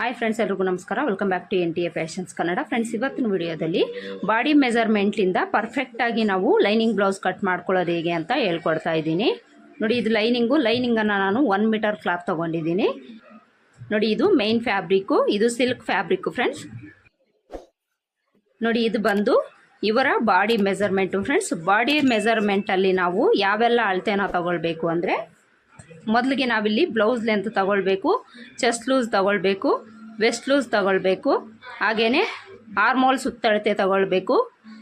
Hi friends ಎಲ್ರಿಗೂ ನಮಸ್ಕಾರ. Welcome back to N T A fashions Kannada friends ಇವತ್ತಿನ ವಿಡಿಯೋದಲ್ಲಿ ಬಾಡಿ ಮೆಜರ್ಮೆಂಟ್ಲಿಂದ ಪರ್ಫೆಕ್ಟಾಗಿ ನಾವು ಲೈನಿಂಗ್ ಬ್ಲೌಸ್ ಕಟ್ ಮಾಡ್ಕೊಳ್ಳೋದು ಹೇಗೆ ಅಂತ ಹೇಳ್ಕೊಡ್ತಾ ಇದ್ದೀನಿ. ನೋಡಿ, ಇದು ಲೈನಿಂಗು ಲೈನಿಂಗನ್ನು ನಾನು ಒನ್ ಮೀಟರ್ ಕ್ಲಾತ್ ತೊಗೊಂಡಿದ್ದೀನಿ. ನೋಡಿ, ಇದು ಮೇನ್ ಫ್ಯಾಬ್ರಿಕ್ಕು ಇದು ಸಿಲ್ಕ್ ಫ್ಯಾಬ್ರಿಕ್ಕು ಫ್ರೆಂಡ್ಸ್ ನೋಡಿ, ಇದು ಬಂದು ಇವರ ಬಾಡಿ ಮೆಜರ್ಮೆಂಟು ಫ್ರೆಂಡ್ಸ್ ಬಾಡಿ ಮೆಜರ್ಮೆಂಟಲ್ಲಿ ನಾವು ಯಾವೆಲ್ಲ ಅಳತೆನ ತಗೊಳ್ಬೇಕು ಅಂದರೆ ಮೊದಲಿಗೆ ನಾವಿಲ್ಲಿ ಬ್ಲೌಸ್ ಲೆಂತ್ ತಗೊಳ್ಬೇಕು ಚೆಸ್ಟ್ ಲೂಸ್ ತಗೊಳ್ಬೇಕು ವೆಸ್ಟ್ ಲೂಸ್ ತಗೊಳ್ಬೇಕು ಹಾಗೆಯೇ ಆರ್ಮೋಲ್ ಸುತ್ತಳತೆ ತಗೊಳ್ಬೇಕು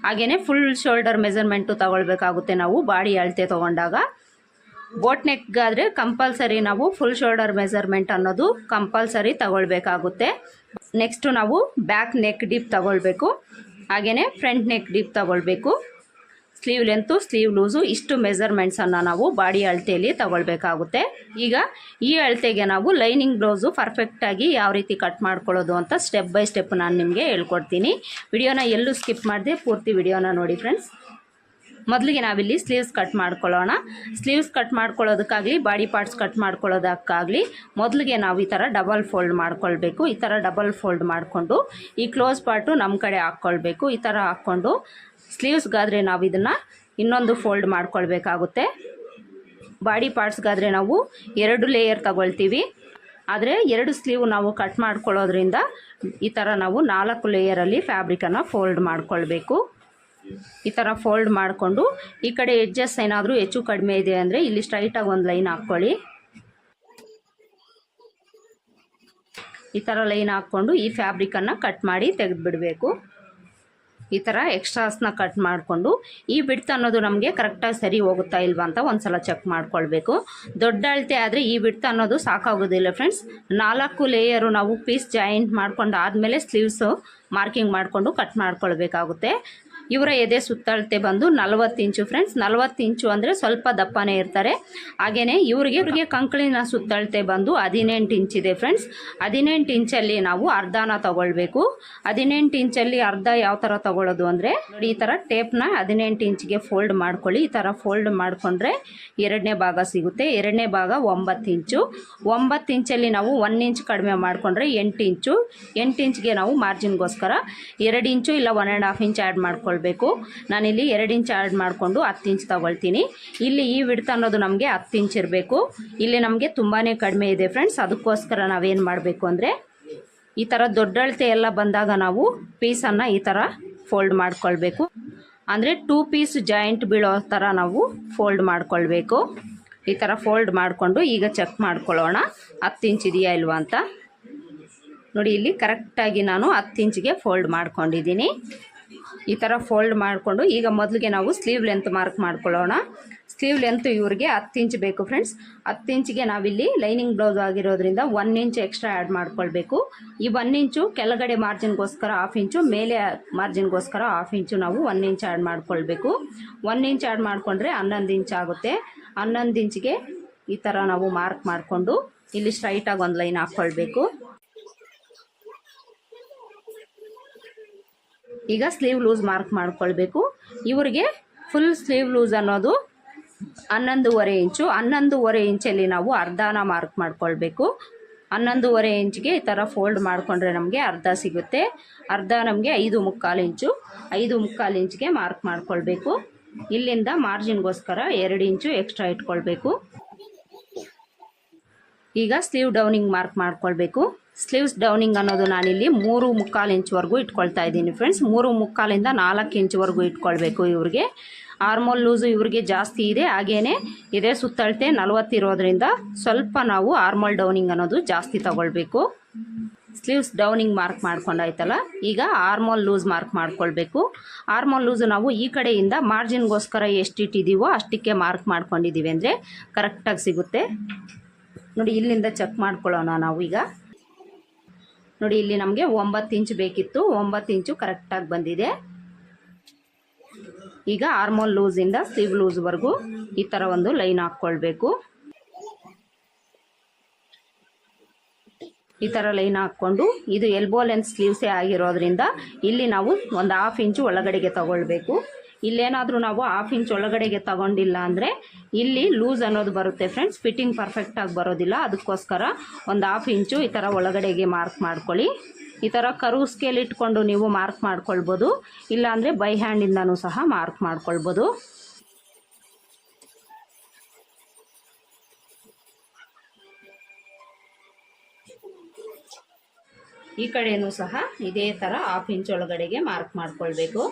ಹಾಗೆಯೇ ಫುಲ್ ಶೋಲ್ಡರ್ ಮೆಜರ್ಮೆಂಟು ತಗೊಳ್ಬೇಕಾಗುತ್ತೆ ನಾವು ಬಾಡಿ ಅಳತೆ ತೊಗೊಂಡಾಗ. ಬೋಟ್ ನೆಕ್ಗಾದರೆ ಕಂಪಲ್ಸರಿ ನಾವು ಫುಲ್ ಶೋಲ್ಡರ್ ಮೆಜರ್ಮೆಂಟ್ ಅನ್ನೋದು ಕಂಪಲ್ಸರಿ ತಗೊಳ್ಬೇಕಾಗುತ್ತೆ. ನೆಕ್ಸ್ಟು ನಾವು ಬ್ಯಾಕ್ ನೆಕ್ ಡೀಪ್ ತಗೊಳ್ಬೇಕು ಹಾಗೆಯೇ ಫ್ರಂಟ್ ನೆಕ್ ಡಿಪ್ ತಗೊಳ್ಬೇಕು. ಸ್ಲೀವ್ ಲೆಂತು, ಸ್ಲೀವ್ ಲೂಸು, ಇಷ್ಟು ಮೆಜರ್ಮೆಂಟ್ಸನ್ನು ನಾವು ಬಾಡಿ ಅಳತೆಯಲ್ಲಿ ತಗೊಳ್ಬೇಕಾಗುತ್ತೆ. ಈಗ ಈ ಅಳತೆಗೆ ನಾವು ಲೈನಿಂಗ್ ಬ್ಲೌಸು ಪರ್ಫೆಕ್ಟಾಗಿ ಯಾವ ರೀತಿ ಕಟ್ ಮಾಡ್ಕೊಳ್ಳೋದು ಅಂತ ಸ್ಟೆಪ್ ಬೈ ಸ್ಟೆಪ್ ನಾನು ನಿಮಗೆ ಹೇಳ್ಕೊಡ್ತೀನಿ. ವಿಡಿಯೋನ ಎಲ್ಲೂ ಸ್ಕಿಪ್ ಮಾಡಿದೆ ಪೂರ್ತಿ ವಿಡಿಯೋನ ನೋಡಿ ಫ್ರೆಂಡ್ಸ್. ಮೊದಲಿಗೆ ನಾವಿಲ್ಲಿ ಸ್ಲೀವ್ಸ್ ಕಟ್ ಮಾಡ್ಕೊಳ್ಳೋಣ. ಸ್ಲೀವ್ಸ್ ಕಟ್ ಮಾಡ್ಕೊಳ್ಳೋದಕ್ಕಾಗಲಿ, ಬಾಡಿ ಪಾರ್ಟ್ಸ್ ಕಟ್ ಮಾಡ್ಕೊಳ್ಳೋದಕ್ಕಾಗಲಿ ಮೊದಲಿಗೆ ನಾವು ಈ ಥರ ಡಬಲ್ ಫೋಲ್ಡ್ ಮಾಡ್ಕೊಳ್ಬೇಕು. ಈ ಥರ ಡಬಲ್ ಫೋಲ್ಡ್ ಮಾಡಿಕೊಂಡು ಈ ಕ್ಲೋಸ್ ಪಾರ್ಟು ನಮ್ಮ ಕಡೆ ಹಾಕ್ಕೊಳ್ಬೇಕು. ಈ ಥರ ಹಾಕ್ಕೊಂಡು ಸ್ಲೀವ್ಸ್ಗಾದರೆ ನಾವು ಇದನ್ನು ಇನ್ನೊಂದು ಫೋಲ್ಡ್ ಮಾಡ್ಕೊಳ್ಬೇಕಾಗುತ್ತೆ. ಬಾಡಿ ಪಾರ್ಟ್ಸ್ಗಾದರೆ ನಾವು ಎರಡು ಲೇಯರ್ ತಗೊಳ್ತೀವಿ. ಆದರೆ ಎರಡು ಸ್ಲೀವ್ ನಾವು ಕಟ್ ಮಾಡ್ಕೊಳ್ಳೋದ್ರಿಂದ ಈ ಥರ ನಾವು ನಾಲ್ಕು ಲೇಯರಲ್ಲಿ ಫ್ಯಾಬ್ರಿಕನ್ನು ಫೋಲ್ಡ್ ಮಾಡ್ಕೊಳ್ಬೇಕು. ಈ ಥರ ಫೋಲ್ಡ್ ಮಾಡಿಕೊಂಡು ಈ ಕಡೆ ಎಡ್ಜಸ್ ಏನಾದರೂ ಹೆಚ್ಚು ಕಡಿಮೆ ಇದೆ ಅಂದರೆ ಇಲ್ಲಿ ಸ್ಟ್ರೈಟಾಗಿ ಒಂದು ಲೈನ್ ಹಾಕ್ಕೊಳ್ಳಿ ಈ ಥರ ಲೈನ್ ಹಾಕ್ಕೊಂಡು ಈ ಫ್ಯಾಬ್ರಿಕನ್ನು ಕಟ್ ಮಾಡಿ ತೆಗೆದುಬಿಡಬೇಕು. ಈ ಥರ ಎಕ್ಸ್ಟ್ರಾಸ್ನ ಕಟ್ ಮಾಡಿಕೊಂಡು ಈ ಬಿಡ್ತು ಅನ್ನೋದು ನಮಗೆ ಕರೆಕ್ಟಾಗಿ ಸರಿ ಹೋಗುತ್ತಾ ಇಲ್ವಾ ಅಂತ ಒಂದ್ಸಲ ಚೆಕ್ ಮಾಡ್ಕೊಳ್ಬೇಕು. ದೊಡ್ಡ ಅಳತೆ ಆದರೆ ಈ ಬಿಡ್ತ್ ಅನ್ನೋದು ಸಾಕಾಗೋದಿಲ್ಲ ಫ್ರೆಂಡ್ಸ್ ನಾಲ್ಕು ಲೇಯರು ನಾವು ಪೀಸ್ ಜಾಯಿಂಟ್ ಮಾಡ್ಕೊಂಡು ಆದಮೇಲೆ ಸ್ಲೀವ್ಸು ಮಾರ್ಕಿಂಗ್ ಮಾಡಿಕೊಂಡು ಕಟ್ ಮಾಡ್ಕೊಳ್ಬೇಕಾಗುತ್ತೆ. ಇವರ ಎದೆ ಸುತ್ತಳತೆ ಬಂದು ನಲವತ್ತು ಇಂಚು ಫ್ರೆಂಡ್ಸ್ ನಲವತ್ತು ಇಂಚು ಅಂದರೆ ಸ್ವಲ್ಪ ದಪ್ಪನೇ ಇರ್ತಾರೆ. ಹಾಗೆಯೇ ಇವರಿಗೆ ಇವರಿಗೆ ಕಂಕಳಿನ ಸುತ್ತಳತೆ ಬಂದು ಹದಿನೆಂಟು ಇದೆ ಫ್ರೆಂಡ್ಸ್ ಹದಿನೆಂಟು ಇಂಚಲ್ಲಿ ನಾವು ಅರ್ಧನ ತಗೊಳ್ಬೇಕು. ಹದಿನೆಂಟು ಇಂಚಲ್ಲಿ ಅರ್ಧ ಯಾವ ಥರ ತಗೊಳ್ಳೋದು ಅಂದರೆ ನೋಡಿ ಈ ಥರ ಟೇಪ್ನ ಹದಿನೆಂಟು ಇಂಚಿಗೆ ಫೋಲ್ಡ್ ಮಾಡ್ಕೊಳ್ಳಿ. ಈ ಥರ ಫೋಲ್ಡ್ ಮಾಡಿಕೊಂಡ್ರೆ ಎರಡನೇ ಭಾಗ ಸಿಗುತ್ತೆ. ಎರಡನೇ ಭಾಗ ಒಂಬತ್ತು ಇಂಚು. ಒಂಬತ್ತು ಇಂಚಲ್ಲಿ ನಾವು ಒನ್ ಇಂಚ್ ಕಡಿಮೆ ಮಾಡಿಕೊಂಡ್ರೆ ಎಂಟು ಇಂಚು. ಎಂಟು ಇಂಚ್ಗೆ ನಾವು ಮಾರ್ಜಿನ್ಗೋಸ್ಕರ ಎರಡು ಇಂಚು ಇಲ್ಲ one and half inch add ಮಾಡ್ಕೊಳ್ಬೇಕು ನಾನಿಲ್ಲಿ ಎರಡು ಇಂಚ್ ಆ್ಯಡ್ ಮಾಡಿಕೊಂಡು ಹತ್ತು ಇಂಚ್ ತಗೊಳ್ತೀನಿ. ಇಲ್ಲಿ ಈ ವಿಡ್ತ್ ಅನ್ನೋದು ನಮಗೆ ಹತ್ತು ಇಂಚ್ ಇರಬೇಕು. ಇಲ್ಲಿ ನಮಗೆ ತುಂಬಾ ಕಡಿಮೆ ಇದೆ ಫ್ರೆಂಡ್ಸ್. ಅದಕ್ಕೋಸ್ಕರ ನಾವೇನು ಮಾಡಬೇಕು ಅಂದರೆ ಈ ಥರ ದೊಡ್ಡ ಅಳತೆ ಎಲ್ಲ ಬಂದಾಗ ನಾವು ಪೀಸನ್ನು ಈ ಥರ ಫೋಲ್ಡ್ ಮಾಡಿಕೊಳ್ಬೇಕು. ಅಂದರೆ ಟೂ ಪೀಸ್ ಜಾಯಿಂಟ್ ಬೀಳೋ ಥರ ನಾವು ಫೋಲ್ಡ್ ಮಾಡಿಕೊಳ್ಬೇಕು. ಈ ಥರ ಫೋಲ್ಡ್ ಮಾಡಿಕೊಂಡು ಈಗ ಚೆಕ್ ಮಾಡ್ಕೊಳ್ಳೋಣ. ಹತ್ತು ಇಂಚ್ ಇದೆಯಾ ಇಲ್ವಾ ಅಂತ. ನೋಡಿ, ಇಲ್ಲಿ ಕರೆಕ್ಟಾಗಿ ನಾನು ಹತ್ತು ಇಂಚಿಗೆ ಫೋಲ್ಡ್ ಮಾಡ್ಕೊಂಡಿದ್ದೀನಿ. ಈ ಥರ ಫೋಲ್ಡ್ ಮಾಡಿಕೊಂಡು ಈಗ ಮೊದಲಿಗೆ ನಾವು ಸ್ಲೀವ್ ಲೆಂತ್ ಮಾರ್ಕ್ ಮಾಡ್ಕೊಳ್ಳೋಣ. ಸ್ಲೀವ್ ಲೆಂತ್ ಇವ್ರಿಗೆ ಹತ್ತು ಇಂಚ್ ಬೇಕು ಫ್ರೆಂಡ್ಸ್ ಹತ್ತು ಇಂಚಿಗೆ ನಾವಿಲ್ಲಿ ಲೈನಿಂಗ್ ಬ್ಲೌಸ್ ಆಗಿರೋದ್ರಿಂದ ಒನ್ ಇಂಚ್ ಎಕ್ಸ್ಟ್ರಾ ಆ್ಯಡ್ ಮಾಡ್ಕೊಳ್ಬೇಕು. ಈ ಒನ್ ಇಂಚು ಕೆಳಗಡೆ ಮಾರ್ಜಿನ್ಗೋಸ್ಕರ ಹಾಫ್ ಇಂಚು ಮೇಲೆ ಮಾರ್ಜಿನ್ಗೋಸ್ಕರ ಹಾಫ್ ಇಂಚು ನಾವು ಒನ್ ಇಂಚ್ ಆ್ಯಡ್ ಮಾಡ್ಕೊಳ್ಬೇಕು. ಒನ್ ಇಂಚ್ ಆ್ಯಡ್ ಮಾಡಿಕೊಂಡ್ರೆ ಹನ್ನೊಂದು ಇಂಚ್ ಆಗುತ್ತೆ. ಹನ್ನೊಂದು ಇಂಚಿಗೆ ಈ ಥರ ನಾವು ಮಾರ್ಕ್ ಮಾಡಿಕೊಂಡು ಇಲ್ಲಿ ಸ್ಟ್ರೈಟಾಗಿ ಒಂದು ಲೈನ್ ಹಾಕ್ಕೊಳ್ಬೇಕು ಈಗ ಸ್ಲೀವ್ ಲೂಸ್ ಮಾರ್ಕ್ ಮಾಡ್ಕೊಳ್ಬೇಕು. ಇವರಿಗೆ ಫುಲ್ ಸ್ಲೀವ್ ಲೂಸ್ ಅನ್ನೋದು ಹನ್ನೊಂದೂವರೆ ಇಂಚು, ಹನ್ನೊಂದೂವರೆ ಇಂಚಲ್ಲಿ ನಾವು ಅರ್ಧನ ಮಾರ್ಕ್ ಮಾಡ್ಕೊಳ್ಬೇಕು. ಹನ್ನೊಂದೂವರೆ ಇಂಚಿಗೆ ಈ ಥರ ಫೋಲ್ಡ್ ಮಾಡಿಕೊಂಡ್ರೆ ನಮಗೆ ಅರ್ಧ ಸಿಗುತ್ತೆ. ಅರ್ಧ ನಮಗೆ ಐದು ಮುಕ್ಕಾಲು ಇಂಚು, ಐದು ಮುಕ್ಕಾಲು ಇಂಚಿಗೆ ಮಾರ್ಕ್ ಮಾಡ್ಕೊಳ್ಬೇಕು. ಇಲ್ಲಿಂದ ಮಾರ್ಜಿನ್ಗೋಸ್ಕರ ಎರಡು ಇಂಚು ಎಕ್ಸ್ಟ್ರಾ ಇಟ್ಕೊಳ್ಬೇಕು. ಈಗ ಸ್ಲೀವ್ ಡೌನಿಂಗ್ ಮಾರ್ಕ್ ಮಾಡ್ಕೊಳ್ಬೇಕು. ಸ್ಲೀವ್ಸ್ ಡೌನಿಂಗ್ ಅನ್ನೋದು ನಾನಿಲ್ಲಿ ಮೂರು ಮುಕ್ಕಾಲು ಇಂಚ್ವರೆಗೂ ಇಟ್ಕೊಳ್ತಾ ಇದ್ದೀನಿ ಫ್ರೆಂಡ್ಸ್. ಮೂರು ಮುಕ್ಕಾಲಿಂದ ನಾಲ್ಕು ಇಂಚ್ವರೆಗೂ ಇಟ್ಕೊಳ್ಬೇಕು ಇವ್ರಿಗೆ. ಆರ್ಮೋಲ್ ಲೂಸು ಇವ್ರಿಗೆ ಜಾಸ್ತಿ ಇದೆ. ಹಾಗೇ ಇದೇ ಸುತ್ತಳತೆ ನಲವತ್ತಿರೋದ್ರಿಂದ ಸ್ವಲ್ಪ ನಾವು ಆರ್ಮೋಲ್ ಡೌನಿಂಗ್ ಅನ್ನೋದು ಜಾಸ್ತಿ ತಗೊಳ್ಬೇಕು. ಸ್ಲೀವ್ಸ್ ಡೌನಿಂಗ್ ಮಾರ್ಕ್ ಮಾಡ್ಕೊಂಡಾಯ್ತಲ್ಲ, ಈಗ ಆರ್ಮೋಲ್ ಲೂಸ್ ಮಾರ್ಕ್ ಮಾಡ್ಕೊಳ್ಬೇಕು. ಆರ್ಮೋಲ್ ಲೂಸು ನಾವು ಈ ಕಡೆಯಿಂದ ಮಾರ್ಜಿನ್ಗೋಸ್ಕರ ಎಷ್ಟು ಇಟ್ಟಿದ್ದೀವೋ ಅಷ್ಟಕ್ಕೆ ಮಾರ್ಕ್ ಮಾಡ್ಕೊಂಡಿದ್ದೀವಿ ಅಂದರೆ ಕರೆಕ್ಟಾಗಿ ಸಿಗುತ್ತೆ. ನೋಡಿ, ಇಲ್ಲಿಂದ ಚೆಕ್ ಮಾಡ್ಕೊಳ್ಳೋಣ ನಾವು ಈಗ. ನೋಡಿ, ಇಲ್ಲಿ ನಮಗೆ ಒಂಬತ್ತು ಇಂಚು ಬೇಕಿತ್ತು. ಒಂಬತ್ತು ಇಂಚು ಕರೆಕ್ಟಾಗಿ ಬಂದಿದೆ. ಈಗ ಆರ್ಮೋಲ್ ಲೂಸಿಂದ ಸ್ಲೀವ್ ಲೂಸ್ವರೆಗೂ ಈ ಥರ ಒಂದು ಲೈನ್ ಹಾಕ್ಕೊಳ್ಬೇಕು. ಈ ಥರ ಲೈನ್ ಹಾಕ್ಕೊಂಡು ಇದು ಎಲ್ಬೋ ಲೆಂತ್ ಸ್ಲೀವ್ಸೇ ಆಗಿರೋದ್ರಿಂದ ಇಲ್ಲಿ ನಾವು ಒಂದು ಹಾಫ್ ಇಂಚು ಒಳಗಡೆಗೆ ತಗೊಳ್ಬೇಕು. ಇಲ್ಲೇನಾದರೂ ನಾವು ಹಾಫ್ ಇಂಚ್ ಒಳಗಡೆಗೆ ತಗೊಂಡಿಲ್ಲ ಅಂದರೆ ಇಲ್ಲಿ ಲೂಸ್ ಅನ್ನೋದು ಬರುತ್ತೆ ಫ್ರೆಂಡ್ಸ್ ಫಿಟ್ಟಿಂಗ್ ಪರ್ಫೆಕ್ಟಾಗಿ ಬರೋದಿಲ್ಲ. ಅದಕ್ಕೋಸ್ಕರ ಒಂದು ಹಾಫ್ ಇಂಚು ಈ ಥರ ಒಳಗಡೆಗೆ ಮಾರ್ಕ್ ಮಾಡ್ಕೊಳ್ಳಿ. ಈ ಥರ ಕರು ಸ್ಕೇಲ್ ಇಟ್ಕೊಂಡು ನೀವು ಮಾರ್ಕ್ ಮಾಡ್ಕೊಳ್ಬೋದು. ಇಲ್ಲಾಂದರೆ ಬೈ ಹ್ಯಾಂಡಿಂದನೂ ಸಹ ಮಾರ್ಕ್ ಮಾಡ್ಕೊಳ್ಬೋದು. ಈ ಕಡೆಯೂ ಸಹ ಇದೇ ಥರ ಹಾಫ್ ಇಂಚ್ ಒಳಗಡೆಗೆ ಮಾರ್ಕ್ ಮಾಡ್ಕೊಳ್ಬೇಕು.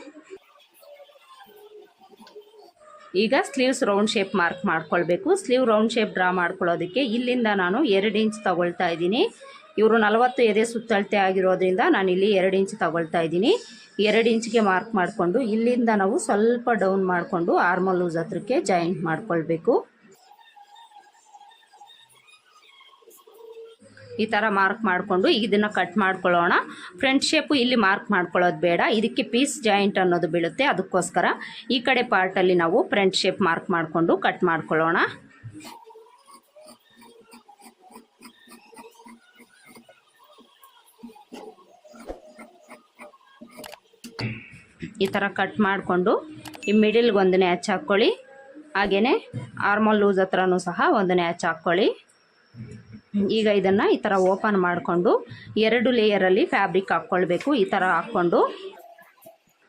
ಈಗ ಸ್ಲೀವ್ಸ್ ರೌಂಡ್ ಶೇಪ್ ಮಾರ್ಕ್ ಮಾಡ್ಕೊಳ್ಬೇಕು. ಸ್ಲೀವ್ ರೌಂಡ್ ಶೇಪ್ ಡ್ರಾ ಮಾಡ್ಕೊಳ್ಳೋದಕ್ಕೆ ಇಲ್ಲಿಂದ ನಾನು ಎರಡು ಇಂಚ್ ತಗೊಳ್ತಾ ಇದ್ದೀನಿ. ಇವರು ನಲವತ್ತು ಎದೆ ಸುತ್ತಳತೆ ಆಗಿರೋದ್ರಿಂದ ನಾನಿಲ್ಲಿ ಎರಡು ಇಂಚ್ ತಗೊಳ್ತಾ ಇದ್ದೀನಿ. ಎರಡು ಇಂಚ್ಗೆ ಮಾರ್ಕ್ ಮಾಡಿಕೊಂಡು ಇಲ್ಲಿಂದ ನಾವು ಸ್ವಲ್ಪ ಡೌನ್ ಮಾಡಿಕೊಂಡು ಆರ್ಮಲ್ ಲೂಸ್ ಹತ್ರಕ್ಕೆ ಜಾಯಿಂಟ್ ಮಾಡ್ಕೊಳ್ಬೇಕು. ಈ ಥರ ಮಾರ್ಕ್ ಮಾಡಿಕೊಂಡು ಇದನ್ನು ಕಟ್ ಮಾಡ್ಕೊಳ್ಳೋಣ. ಫ್ರಂಟ್ ಶೇಪು ಇಲ್ಲಿ ಮಾರ್ಕ್ ಮಾಡ್ಕೊಳ್ಳೋದು ಬೇಡ. ಇದಕ್ಕೆ ಪೀಸ್ ಜಾಯಿಂಟ್ ಅನ್ನೋದು ಬೀಳುತ್ತೆ. ಅದಕ್ಕೋಸ್ಕರ ಈ ಕಡೆ ಪಾರ್ಟಲ್ಲಿ ನಾವು ಫ್ರಂಟ್ ಶೇಪ್ ಮಾರ್ಕ್ ಮಾಡಿಕೊಂಡು ಕಟ್ ಮಾಡ್ಕೊಳ್ಳೋಣ. ಈ ಥರ ಕಟ್ ಮಾಡಿಕೊಂಡು ಈ ಮಿಡಿಲ್ಗೆ ಒಂದನೇ ನ್ಯಾಚ್ ಹಾಕ್ಕೊಳ್ಳಿ. ಹಾಗೆಯೇ ಆರ್ಮಲ್ ಲೂಸ್ ಹತ್ರನೂ ಸಹ ಒಂದನೇ ನ್ಯಾಚ್ ಹಾಕ್ಕೊಳ್ಳಿ. ಈಗ ಇದನ್ನು ಈ ಥರ ಓಪನ್ ಮಾಡಿಕೊಂಡು ಎರಡು ಲೇಯರಲ್ಲಿ ಫ್ಯಾಬ್ರಿಕ್ ಹಾಕ್ಕೊಳ್ಬೇಕು, ಈ ಥರ ಹಾಕ್ಕೊಂಡು.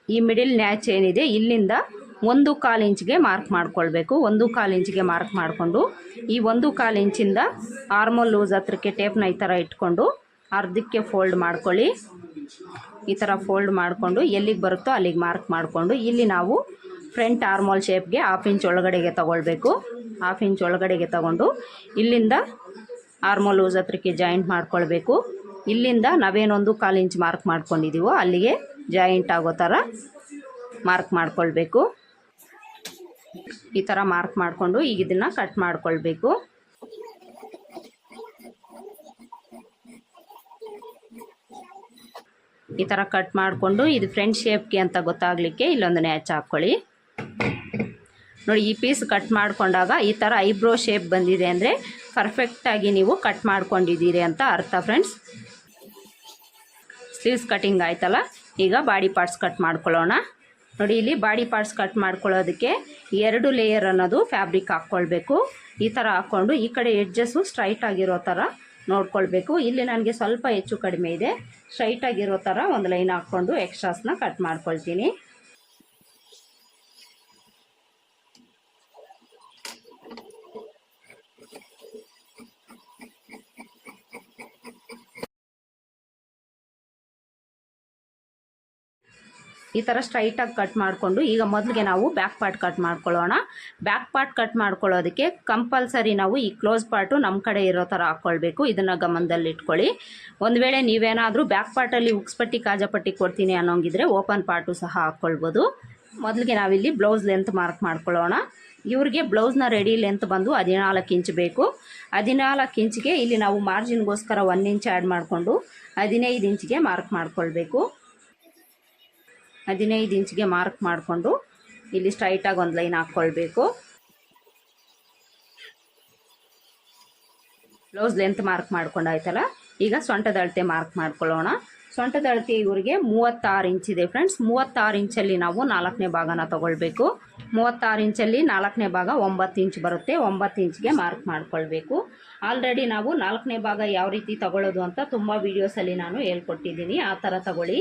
ಈ ಮಿಡಿಲ್ ನ್ಯಾಚ್ ಏನಿದೆ, ಇಲ್ಲಿಂದ ಒಂದು ಕಾಲು ಇಂಚ್ಗೆ ಮಾರ್ಕ್ ಮಾಡ್ಕೊಳ್ಬೇಕು. ಒಂದು ಕಾಲು ಇಂಚ್ಗೆ ಮಾರ್ಕ್ ಮಾಡಿಕೊಂಡು, ಈ ಒಂದು ಕಾಲು ಇಂಚಿಂದ ಆರ್ಮೋಲ್ ಲೂಸ್ ಹತ್ರಕ್ಕೆ ಟೇಪ್ನ ಈ ಥರ ಇಟ್ಕೊಂಡು ಅರ್ಧಕ್ಕೆ ಫೋಲ್ಡ್ ಮಾಡ್ಕೊಳ್ಳಿ. ಈ ಥರ ಫೋಲ್ಡ್ ಮಾಡಿಕೊಂಡು ಎಲ್ಲಿಗೆ ಬರುತ್ತೋ ಅಲ್ಲಿಗೆ ಮಾರ್ಕ್ ಮಾಡಿಕೊಂಡು, ಇಲ್ಲಿ ನಾವು ಫ್ರಂಟ್ ಆರ್ಮೋಲ್ ಶೇಪ್ಗೆ ಹಾಫ್ ಇಂಚ್ ಒಳಗಡೆಗೆ ತಗೊಳ್ಬೇಕು. ಹಾಫ್ ಇಂಚ್ ಒಳಗಡೆಗೆ ತಗೊಂಡು ಇಲ್ಲಿಂದ ಆರ್ಮೋಲ್ ಲೂಸ್ ಹತ್ರಕ್ಕೆ ಜಾಯಿಂಟ್ ಮಾಡ್ಕೊಳ್ಬೇಕು. ಇಲ್ಲಿಂದ ನಾವೇನೊಂದು ಕಾಲು ಇಂಚ್ ಮಾರ್ಕ್ ಮಾಡ್ಕೊಂಡಿದ್ದೀವೋ ಅಲ್ಲಿಗೆ ಜಾಯಿಂಟ್ ಆಗೋ ಥರ ಮಾರ್ಕ್ ಮಾಡ್ಕೊಳ್ಬೇಕು. ಈ ಥರ ಮಾರ್ಕ್ ಮಾಡಿಕೊಂಡು ಈಗ ಇದನ್ನು ಕಟ್ ಮಾಡ್ಕೊಳ್ಬೇಕು. ಈ ಥರ ಕಟ್ ಮಾಡಿಕೊಂಡು ಇದು ಫ್ರೆಂಡ್ ಶೇಪ್ಗೆ ಅಂತ ಗೊತ್ತಾಗಲಿಕ್ಕೆ ಇಲ್ಲೊಂದು ನ್ಯಾಚ್ ಹಾಕ್ಕೊಳ್ಳಿ ನೋಡಿ, ಈ ಪೀಸ್ ಕಟ್ ಮಾಡಿಕೊಂಡಾಗ ಈ ಥರ ಐಬ್ರೋ ಶೇಪ್ ಬಂದಿದೆ ಅಂದರೆ ಪರ್ಫೆಕ್ಟಾಗಿ ನೀವು ಕಟ್ ಮಾಡ್ಕೊಂಡಿದ್ದೀರಿ ಅಂತ ಅರ್ಥ ಫ್ರೆಂಡ್ಸ್ ಸ್ಲೀವ್ಸ್ ಕಟಿಂಗ್ ಆಯ್ತಲ್ಲ, ಈಗ ಬಾಡಿ ಪಾರ್ಟ್ಸ್ ಕಟ್ ಮಾಡ್ಕೊಳ್ಳೋಣ. ನೋಡಿ, ಇಲ್ಲಿ ಬಾಡಿ ಪಾರ್ಟ್ಸ್ ಕಟ್ ಮಾಡ್ಕೊಳ್ಳೋದಕ್ಕೆ ಎರಡು ಲೇಯರ್ ಅನ್ನೋದು ಫ್ಯಾಬ್ರಿಕ್ ಹಾಕ್ಕೊಳ್ಬೇಕು. ಈ ಥರ ಹಾಕ್ಕೊಂಡು ಈ ಕಡೆ ಎಡ್ಜಸ್ಸು ಸ್ಟ್ರೈಟ್ ಆಗಿರೋ ಥರ ನೋಡ್ಕೊಳ್ಬೇಕು. ಇಲ್ಲಿ ನನಗೆ ಸ್ವಲ್ಪ ಹೆಚ್ಚು ಕಡಿಮೆ ಇದೆ. ಸ್ಟ್ರೈಟ್ ಆಗಿರೋ ಥರ ಒಂದು ಲೈನ್ ಹಾಕ್ಕೊಂಡು ಎಕ್ಸ್ಟ್ರಾಸ್ನ ಕಟ್ ಮಾಡ್ಕೊಳ್ತೀನಿ. ಈ ಥರ ಸ್ಟ್ರೈಟಾಗಿ ಕಟ್ ಮಾಡಿಕೊಂಡು ಈಗ ಮೊದಲಿಗೆ ನಾವು ಬ್ಯಾಕ್ ಪಾರ್ಟ್ ಕಟ್ ಮಾಡ್ಕೊಳ್ಳೋಣ. ಬ್ಯಾಕ್ ಪಾರ್ಟ್ ಕಟ್ ಮಾಡ್ಕೊಳ್ಳೋದಕ್ಕೆ ಕಂಪಲ್ಸರಿ ನಾವು ಈ ಕ್ಲೋಸ್ ಪಾರ್ಟು ನಮ್ಮ ಕಡೆ ಇರೋ ಥರ ಹಾಕ್ಕೊಳ್ಬೇಕು ಇದನ್ನು ಗಮನದಲ್ಲಿ ಇಟ್ಕೊಳ್ಳಿ. ಒಂದು ವೇಳೆ ನೀವೇನಾದರೂ ಬ್ಯಾಕ್ ಪಾರ್ಟಲ್ಲಿ ಉಕ್ಸ್ಪಟ್ಟಿ ಕಾಜಪಟ್ಟಿ ಕೊಡ್ತೀನಿ ಅನ್ನೋಂಗಿದ್ರೆ ಓಪನ್ ಪಾರ್ಟು ಸಹ ಹಾಕ್ಕೊಳ್ಬೋದು ಮೊದಲಿಗೆ ನಾವಿಲ್ಲಿ ಬ್ಲೌಸ್ ಲೆಂತ್ ಮಾರ್ಕ್ ಮಾಡ್ಕೊಳ್ಳೋಣ. ಇವ್ರಿಗೆ ಬ್ಲೌಸ್ನ ರೆಡಿ ಲೆಂತ್ ಬಂದು ಹದಿನಾಲ್ಕು ಇಂಚ್ ಬೇಕು. ಹದಿನಾಲ್ಕು ಇಂಚಿಗೆ ಇಲ್ಲಿ ನಾವು ಮಾರ್ಜಿನ್ಗೋಸ್ಕರ ಒನ್ ಇಂಚ್ ಆ್ಯಡ್ ಮಾಡಿಕೊಂಡು ಹದಿನೈದು ಇಂಚಿಗೆ ಮಾರ್ಕ್ ಮಾಡ್ಕೊಳ್ಬೇಕು. ಹದಿನೈದು ಇಂಚಿಗೆ ಮಾರ್ಕ್ ಮಾಡಿಕೊಂಡು ಇಲ್ಲಿ ಸ್ಟ್ರೈಟಾಗಿ ಒಂದು ಲೈನ್ ಹಾಕ್ಕೊಳ್ಬೇಕು. ಬ್ಲೌಸ್ ಲೆಂತ್ ಮಾರ್ಕ್ ಮಾಡ್ಕೊಂಡಾಯ್ತಲ್ಲ ಈಗ ಸೊಂಟದ ಅಳತೆ ಮಾರ್ಕ್ ಮಾಡ್ಕೊಳ್ಳೋಣ. ಸೊಂಟದ ಅಳತೆ ಇವರಿಗೆ ಮೂವತ್ತಾರು ಇಂಚ್ ಇದೆ ಫ್ರೆಂಡ್ಸ್ ಮೂವತ್ತಾರು ಇಂಚಲ್ಲಿ ನಾವು ನಾಲ್ಕನೇ ಭಾಗನ ತಗೊಳ್ಬೇಕು. ಮೂವತ್ತಾರು ಇಂಚಲ್ಲಿ ನಾಲ್ಕನೇ ಭಾಗ ಒಂಬತ್ತು ಇಂಚ್ ಬರುತ್ತೆ. ಒಂಬತ್ತು ಇಂಚ್ಗೆ ಮಾರ್ಕ್ ಮಾಡ್ಕೊಳ್ಬೇಕು. ಆಲ್ರೆಡಿ ನಾವು ನಾಲ್ಕನೇ ಭಾಗ ಯಾವ ರೀತಿ ತಗೊಳ್ಳೋದು ಅಂತ ತುಂಬ ವೀಡಿಯೋಸಲ್ಲಿ ನಾನು ಹೇಳ್ಕೊಟ್ಟಿದ್ದೀನಿ. ಆ ಥರ ತಗೊಳ್ಳಿ.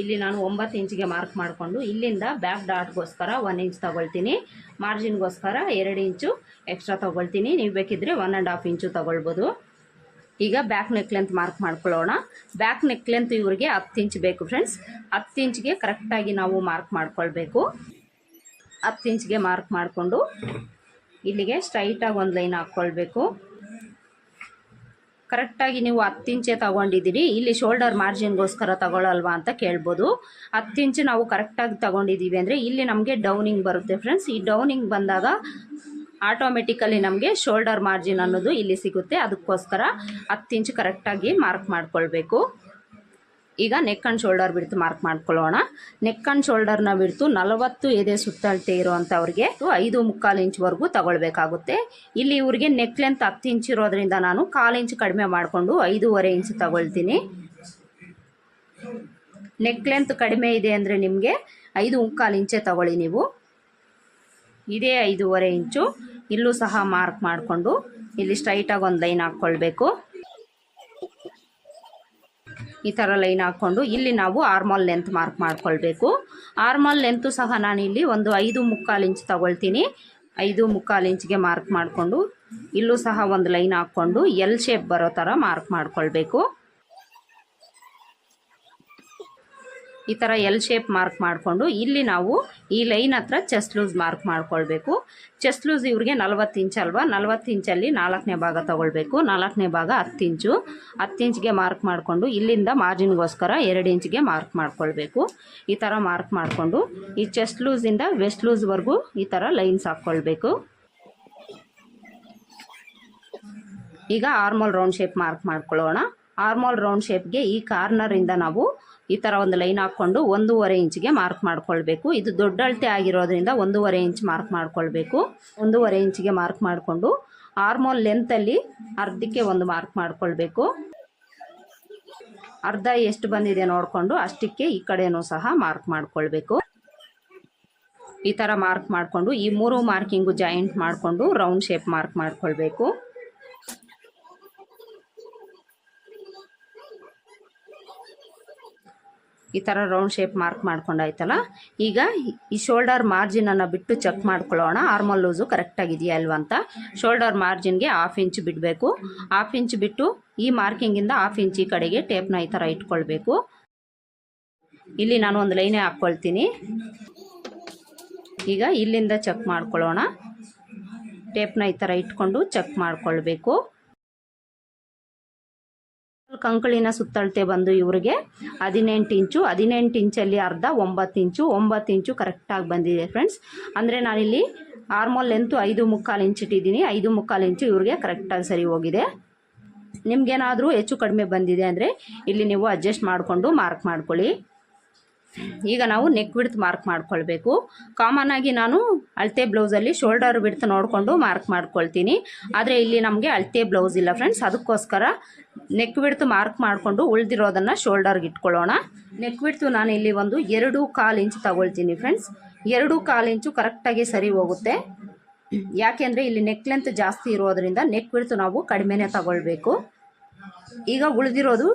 ಇಲ್ಲಿ ನಾನು ಒಂಬತ್ತು ಇಂಚಿಗೆ ಮಾರ್ಕ್ ಮಾಡಿಕೊಂಡು ಇಲ್ಲಿಂದ ಬ್ಯಾಕ್ ಡಾಟ್ಗೋಸ್ಕರ ಒನ್ ಇಂಚ್ ತೊಗೊಳ್ತೀನಿ. ಮಾರ್ಜಿನ್ಗೋಸ್ಕರ ಎರಡು ಇಂಚು ಎಕ್ಸ್ಟ್ರಾ ತೊಗೊಳ್ತೀನಿ. ನೀವು ಬೇಕಿದ್ದರೆ ಒನ್ ಆ್ಯಂಡ್ ಹಾಫ್ ಇಂಚು ತೊಗೊಳ್ಬೋದು. ಈಗ ಬ್ಯಾಕ್ ನೆಕ್ ಲೆಂತ್ ಮಾರ್ಕ್ ಮಾಡ್ಕೊಳ್ಳೋಣ. ಬ್ಯಾಕ್ ನೆಕ್ ಲೆಂತ್ ಇವರಿಗೆ ಹತ್ತು ಇಂಚ್ ಬೇಕು ಫ್ರೆಂಡ್ಸ್ ಹತ್ತು ಇಂಚ್ಗೆ ಕರೆಕ್ಟಾಗಿ ನಾವು ಮಾರ್ಕ್ ಮಾಡ್ಕೊಳ್ಬೇಕು. ಹತ್ತು ಇಂಚ್ಗೆ ಮಾರ್ಕ್ ಮಾಡಿಕೊಂಡು ಇಲ್ಲಿಗೆ ಸ್ಟ್ರೈಟಾಗಿ ಒಂದು ಲೈನ್ ಹಾಕ್ಕೊಳ್ಬೇಕು. ಕರೆಕ್ಟಾಗಿ ನೀವು ಹತ್ತು ಇಂಚೆ ತಗೊಂಡಿದ್ದೀರಿ, ಇಲ್ಲಿ ಶೋಲ್ಡರ್ ಮಾರ್ಜಿನ್ಗೋಸ್ಕರ ತಗೊಳ್ಳಲ್ವಾ ಅಂತ ಕೇಳ್ಬೋದು. ಹತ್ತು ಇಂಚು ನಾವು ಕರೆಕ್ಟಾಗಿ ತಗೊಂಡಿದ್ದೀವಿ ಅಂದರೆ ಇಲ್ಲಿ ನಮಗೆ ಡೌನಿಂಗ್ ಬರುತ್ತೆ ಫ್ರೆಂಡ್ಸ್. ಈ ಡೌನಿಂಗ್ ಬಂದಾಗ ಆಟೋಮೆಟಿಕಲಿ ನಮಗೆ ಶೋಲ್ಡರ್ ಮಾರ್ಜಿನ್ ಅನ್ನೋದು ಇಲ್ಲಿ ಸಿಗುತ್ತೆ. ಅದಕ್ಕೋಸ್ಕರ ಹತ್ತು ಇಂಚು ಕರೆಕ್ಟಾಗಿ ಮಾರ್ಕ್ ಮಾಡ್ಕೊಳ್ಬೇಕು. ಈಗ neck and shoulder width mark ಮಾಡ್ಕೊಳ್ಳೋಣ. ನೆಕ್ ಆ್ಯಂಡ್ ಶೋಲ್ಡರ್ನ ಬಿಡ್ತು ನಲವತ್ತು ಎದೆ ಸುತ್ತಳತೆ ಇರುವಂಥವ್ರಿಗೆ ಐದು ಮುಕ್ಕಾಲು ಇಂಚ್ವರೆಗೂ ತಗೊಳ್ಬೇಕಾಗುತ್ತೆ. ಇಲ್ಲಿ ಇವ್ರಿಗೆ ನೆಕ್ ಲೆಂತ್ ಹತ್ತು ಇಂಚ್ ಇರೋದ್ರಿಂದ ನಾನು ಕಾಲು ಇಂಚ್ ಕಡಿಮೆ ಮಾಡಿಕೊಂಡು ಐದೂವರೆ ಇಂಚ್ ತಗೊಳ್ತೀನಿ. ನೆಕ್ ಲೆಂತ್ ಕಡಿಮೆ ಇದೆ ಅಂದರೆ ನಿಮಗೆ ಐದು ಮುಕ್ಕಾಲು ಇಂಚೆ ತಗೊಳ್ಳಿ ನೀವು. ಇದೇ ಐದೂವರೆ ಇಂಚು ಇಲ್ಲೂ ಸಹ ಮಾರ್ಕ್ ಮಾಡಿಕೊಂಡು ಇಲ್ಲಿ ಸ್ಟ್ರೈಟಾಗಿ ಒಂದು ಲೈನ್ ಹಾಕ್ಕೊಳ್ಬೇಕು. ಈ ಥರ ಲೈನ್ ಹಾಕ್ಕೊಂಡು ಇಲ್ಲಿ ನಾವು ಆರ್ಮಾಲ್ ಲೆಂತ್ ಮಾರ್ಕ್ ಮಾಡ್ಕೊಳ್ಬೇಕು. ಆರ್ಮಾಲ್ ಲೆಂತು ಸಹ ನಾನಿಲ್ಲಿ ಒಂದು ಐದು ಮುಕ್ಕಾಲು ಇಂಚ್ ತಗೊಳ್ತೀನಿ. ಐದು ಮುಕ್ಕಾಲು ಇಂಚ್ಗೆ ಮಾರ್ಕ್ ಮಾಡಿಕೊಂಡು ಇಲ್ಲೂ ಸಹ ಒಂದು ಲೈನ್ ಹಾಕ್ಕೊಂಡು ಎಲ್ ಶೇಪ್ ಬರೋ ಥರ ಮಾರ್ಕ್ ಮಾಡ್ಕೊಳ್ಬೇಕು. ಈ ಥರ ಎಲ್ ಶೇಪ್ ಮಾರ್ಕ್ ಮಾಡಿಕೊಂಡು ಇಲ್ಲಿ ನಾವು ಈ ಲೈನ್ ಹತ್ರ ಚೆಸ್ಟ್ ಲೂಸ್ ಮಾರ್ಕ್ ಮಾಡ್ಕೊಳ್ಬೇಕು. ಚೆಸ್ಟ್ ಲೂಸ್ ಇವ್ರಿಗೆ ನಲ್ವತ್ತು ಇಂಚ್ ಅಲ್ವಾ? ನಲ್ವತ್ತು ಇಂಚಲ್ಲಿ ನಾಲ್ಕನೇ ಭಾಗ ತಗೊಳ್ಬೇಕು. ನಾಲ್ಕನೇ ಭಾಗ ಹತ್ತು ಇಂಚು ಹತ್ತು ಇಂಚ್ಗೆ ಮಾರ್ಕ್ ಮಾಡಿಕೊಂಡು ಇಲ್ಲಿಂದ ಮಾರ್ಜಿನ್ಗೋಸ್ಕರ ಎರಡು ಇಂಚ್ಗೆ ಮಾರ್ಕ್ ಮಾಡ್ಕೊಳ್ಬೇಕು. ಈ ಥರ ಮಾರ್ಕ್ ಮಾಡಿಕೊಂಡು ಈ ಚೆಸ್ಟ್ ಲೂಸಿಂದ ವೆಸ್ಟ್ ಲೂಸ್ವರೆಗೂ ಈ ಥರ ಲೈನ್ಸ್ ಹಾಕ್ಕೊಳ್ಬೇಕು. ಈಗ ಆರ್ಮಲ್ ರೌಂಡ್ ಶೇಪ್ ಮಾರ್ಕ್ ಮಾಡ್ಕೊಳ್ಳೋಣ. ಆರ್ಮಲ್ ರೌಂಡ್ ಶೇಪ್ಗೆ ಈ ಕಾರ್ನರಿಂದ ನಾವು ಈ ಥರ ಒಂದು ಲೈನ್ ಹಾಕ್ಕೊಂಡು ಒಂದೂವರೆ ಇಂಚಿಗೆ ಮಾರ್ಕ್ ಮಾಡ್ಕೊಳ್ಬೇಕು. ಇದು ದೊಡ್ಡ ಅಳತೆ ಆಗಿರೋದ್ರಿಂದ ಒಂದೂವರೆ ಇಂಚ್ ಮಾರ್ಕ್ ಮಾಡ್ಕೊಳ್ಬೇಕು. ಒಂದೂವರೆ ಇಂಚಿಗೆ ಮಾರ್ಕ್ ಮಾಡಿಕೊಂಡು ಆರ್ಮೋಲ್ ಲೆಂತಲ್ಲಿ ಅರ್ಧಕ್ಕೆ ಒಂದು ಮಾರ್ಕ್ ಮಾಡಿಕೊಳ್ಬೇಕು. ಅರ್ಧ ಎಷ್ಟು ಬಂದಿದೆ ನೋಡಿಕೊಂಡು ಅಷ್ಟಕ್ಕೆ ಈ ಕಡೆನೂ ಸಹ ಮಾರ್ಕ್ ಮಾಡಿಕೊಳ್ಬೇಕು. ಈ ಥರ ಮಾರ್ಕ್ ಮಾಡಿಕೊಂಡು ಈ ಮೂರು ಮಾರ್ಕಿಂಗು ಜಾಯಿಂಟ್ ಮಾಡಿಕೊಂಡು ರೌಂಡ್ ಶೇಪ್ ಮಾರ್ಕ್ ಮಾಡ್ಕೊಳ್ಬೇಕು. ಈ ಥರ ರೌಂಡ್ ಶೇಪ್ ಮಾರ್ಕ್ ಮಾಡ್ಕೊಂಡಾಯ್ತಲ್ಲ? ಈಗ ಈ ಶೋಲ್ಡರ್ ಮಾರ್ಜಿನನ್ನು ಬಿಟ್ಟು ಚೆಕ್ ಮಾಡ್ಕೊಳ್ಳೋಣ. ಆರ್ಮಲ್ ಲೂಸು ಕರೆಕ್ಟಾಗಿದೆಯಾ ಅಲ್ವಾ ಅಂತ. ಶೋಲ್ಡರ್ ಮಾರ್ಜಿನ್ಗೆ ಹಾಫ್ ಇಂಚ್ ಬಿಡಬೇಕು. ಹಾಫ್ ಇಂಚ್ ಬಿಟ್ಟು ಈ ಮಾರ್ಕಿಂಗಿಂದ ಹಾಫ್ ಇಂಚ್ ಈ ಕಡೆಗೆ ಟೇಪ್ನ ಈ ಥರ ಇಟ್ಕೊಳ್ಬೇಕು. ಇಲ್ಲಿ ನಾನು ಒಂದು ಲೈನೇ ಹಾಕ್ಕೊಳ್ತೀನಿ. ಈಗ ಇಲ್ಲಿಂದ ಚೆಕ್ ಮಾಡ್ಕೊಳ್ಳೋಣ. ಟೇಪ್ನ ಈ ಥರ ಇಟ್ಕೊಂಡು ಚೆಕ್ ಮಾಡ್ಕೊಳ್ಬೇಕು. ಕಂಕಳಿನ ಸುತ್ತಳತೆ ಬಂದು ಇವರಿಗೆ ಹದಿನೆಂಟು ಇಂಚು, ಹದಿನೆಂಟು ಇಂಚಲ್ಲಿ ಅರ್ಧ, ಒಂಬತ್ತು ಇಂಚು ಒಂಬತ್ತು ಇಂಚು ಕರೆಕ್ಟಾಗಿ ಬಂದಿದೆ ಫ್ರೆಂಡ್ಸ್ ಅಂದರೆ ನಾನಿಲ್ಲಿ ಆರ್ಮೋಲ್ ಲೆಂತು ಐದು ಮುಕ್ಕಾಲು ಇಂಚು ಇಟ್ಟಿದ್ದೀನಿ. ಐದು ಮುಕ್ಕಾಲು ಇಂಚು ಇವ್ರಿಗೆ ಕರೆಕ್ಟಾಗಿ ಸರಿ ಹೋಗಿದೆ. ನಿಮ್ಗೇನಾದರೂ ಹೆಚ್ಚು ಕಡಿಮೆ ಬಂದಿದೆ ಅಂದರೆ ಇಲ್ಲಿ ನೀವು ಅಡ್ಜಸ್ಟ್ ಮಾಡಿಕೊಂಡು ಮಾರ್ಕ್ ಮಾಡ್ಕೊಳ್ಳಿ. ಈಗ ನಾವು ನೆಕ್ ವಿಡ್ತ್ ಮಾರ್ಕ್ ಮಾಡ್ಕೊಳ್ಬೇಕು. ಕಾಮನ್ ಆಗಿ ನಾನು ಅಳತೆ ಬ್ಲೌಸಲ್ಲಿ ಶೋಲ್ಡರ್ ವಿಡ್ತ್ ನೋಡಿಕೊಂಡು ಮಾರ್ಕ್ ಮಾಡ್ಕೊಳ್ತೀನಿ. ಆದರೆ ಇಲ್ಲಿ ನಮಗೆ ಅಳತೆ ಬ್ಲೌಸ್ ಇಲ್ಲ ಫ್ರೆಂಡ್ಸ್ ಅದಕ್ಕೋಸ್ಕರ ನೆಕ್ ವಿಡ್ತ್ ಮಾರ್ಕ್ ಮಾಡಿಕೊಂಡು ಉಳಿದಿರೋದನ್ನು ಶೋಲ್ಡರ್ಗೆ ಇಟ್ಕೊಳ್ಳೋಣ. ನೆಕ್ ವಿಡ್ತು ನಾನು ಇಲ್ಲಿ ಒಂದು ಎರಡು ಕಾಲು ಇಂಚ್ ತಗೊಳ್ತೀನಿ ಫ್ರೆಂಡ್ಸ್ ಎರಡು ಕಾಲು ಇಂಚು ಕರೆಕ್ಟಾಗಿ ಸರಿ ಹೋಗುತ್ತೆ. ಯಾಕೆಂದರೆ ಇಲ್ಲಿ ನೆಕ್ ಲೆಂತ್ ಜಾಸ್ತಿ ಇರೋದ್ರಿಂದ ನೆಕ್ ವಿಡ್ತು ನಾವು ಕಡಿಮೆನೇ ತಗೊಳ್ಬೇಕು. ಈಗ ಉಳಿದಿರೋದು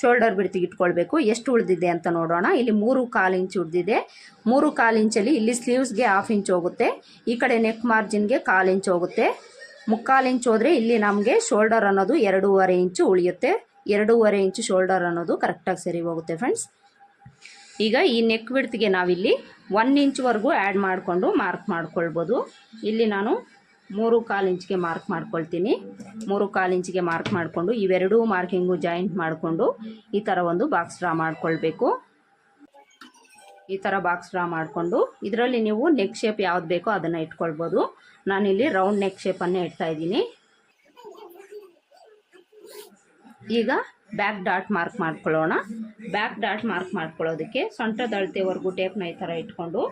ಶೋಲ್ಡರ್ ಬಿಡ್ತಿಗೆ ಇಟ್ಕೊಳ್ಬೇಕು. ಎಷ್ಟು ಉಳಿದಿದೆ ಅಂತ ನೋಡೋಣ. ಇಲ್ಲಿ ಮೂರು ಕಾಲು ಇಂಚ್ ಉಳಿದಿದೆ. ಮೂರು ಕಾಲು ಇಂಚಲ್ಲಿ ಇಲ್ಲಿ ಸ್ಲೀವ್ಸ್ಗೆ ಹಾಫ್ ಇಂಚ್ ಹೋಗುತ್ತೆ. ಈ ಕಡೆ ನೆಕ್ ಮಾರ್ಜಿನ್ಗೆ ಕಾಲು ಇಂಚ್ ಹೋಗುತ್ತೆ. ಮುಕ್ಕಾಲು ಇಂಚ್ ಹೋದರೆ ಇಲ್ಲಿ ನಮಗೆ ಶೋಲ್ಡರ್ ಅನ್ನೋದು ಎರಡೂವರೆ ಇಂಚು ಉಳಿಯುತ್ತೆ. ಎರಡೂವರೆ ಇಂಚು ಶೋಲ್ಡರ್ ಅನ್ನೋದು ಕರೆಕ್ಟಾಗಿ ಸರಿ ಹೋಗುತ್ತೆ ಫ್ರೆಂಡ್ಸ್ ಈಗ ಈ ನೆಕ್ ಬಿಡ್ತಿಗೆ ನಾವಿಲ್ಲಿ ಒನ್ ಇಂಚ್ವರೆಗೂ ಆ್ಯಡ್ ಮಾಡಿಕೊಂಡು ಮಾರ್ಕ್ ಮಾಡ್ಕೊಳ್ಬೋದು. ಇಲ್ಲಿ ನಾನು ಮೂರು ಕಾಲು ಇಂಚಿಗೆ ಮಾರ್ಕ್ ಮಾಡ್ಕೊಳ್ತೀನಿ. ಮೂರು ಕಾಲು ಇಂಚಿಗೆ ಮಾರ್ಕ್ ಮಾಡಿಕೊಂಡು ಇವೆರಡೂ ಮಾರ್ಕಿಂಗು ಜಾಯಿಂಟ್ ಮಾಡಿಕೊಂಡು ಈ ಥರ ಒಂದು ಬಾಕ್ಸ್ ಡ್ರಾ ಮಾಡ್ಕೊಳ್ಬೇಕು. ಈ ಥರ ಬಾಕ್ಸ್ ಡ್ರಾ ಮಾಡಿಕೊಂಡು ಇದರಲ್ಲಿ ನೀವು ನೆಕ್ ಶೇಪ್ ಯಾವ್ದು ಬೇಕೋ ಅದನ್ನು ಇಟ್ಕೊಳ್ಬೋದು. ನಾನಿಲ್ಲಿ ರೌಂಡ್ ನೆಕ್ ಶೇಪನ್ನೇ ಇಡ್ತಾ ಇದ್ದೀನಿ. ಈಗ ಬ್ಯಾಕ್ ಡಾಟ್ ಮಾರ್ಕ್ ಮಾಡ್ಕೊಳ್ಳೋಣ. ಬ್ಯಾಕ್ ಡಾಟ್ ಮಾರ್ಕ್ ಮಾಡ್ಕೊಳ್ಳೋದಕ್ಕೆ ಸೊಂಟದ ಅಳತೆವರೆಗೂ ಟೇಪ್ನ ಈ ಥರ ಇಟ್ಕೊಂಡು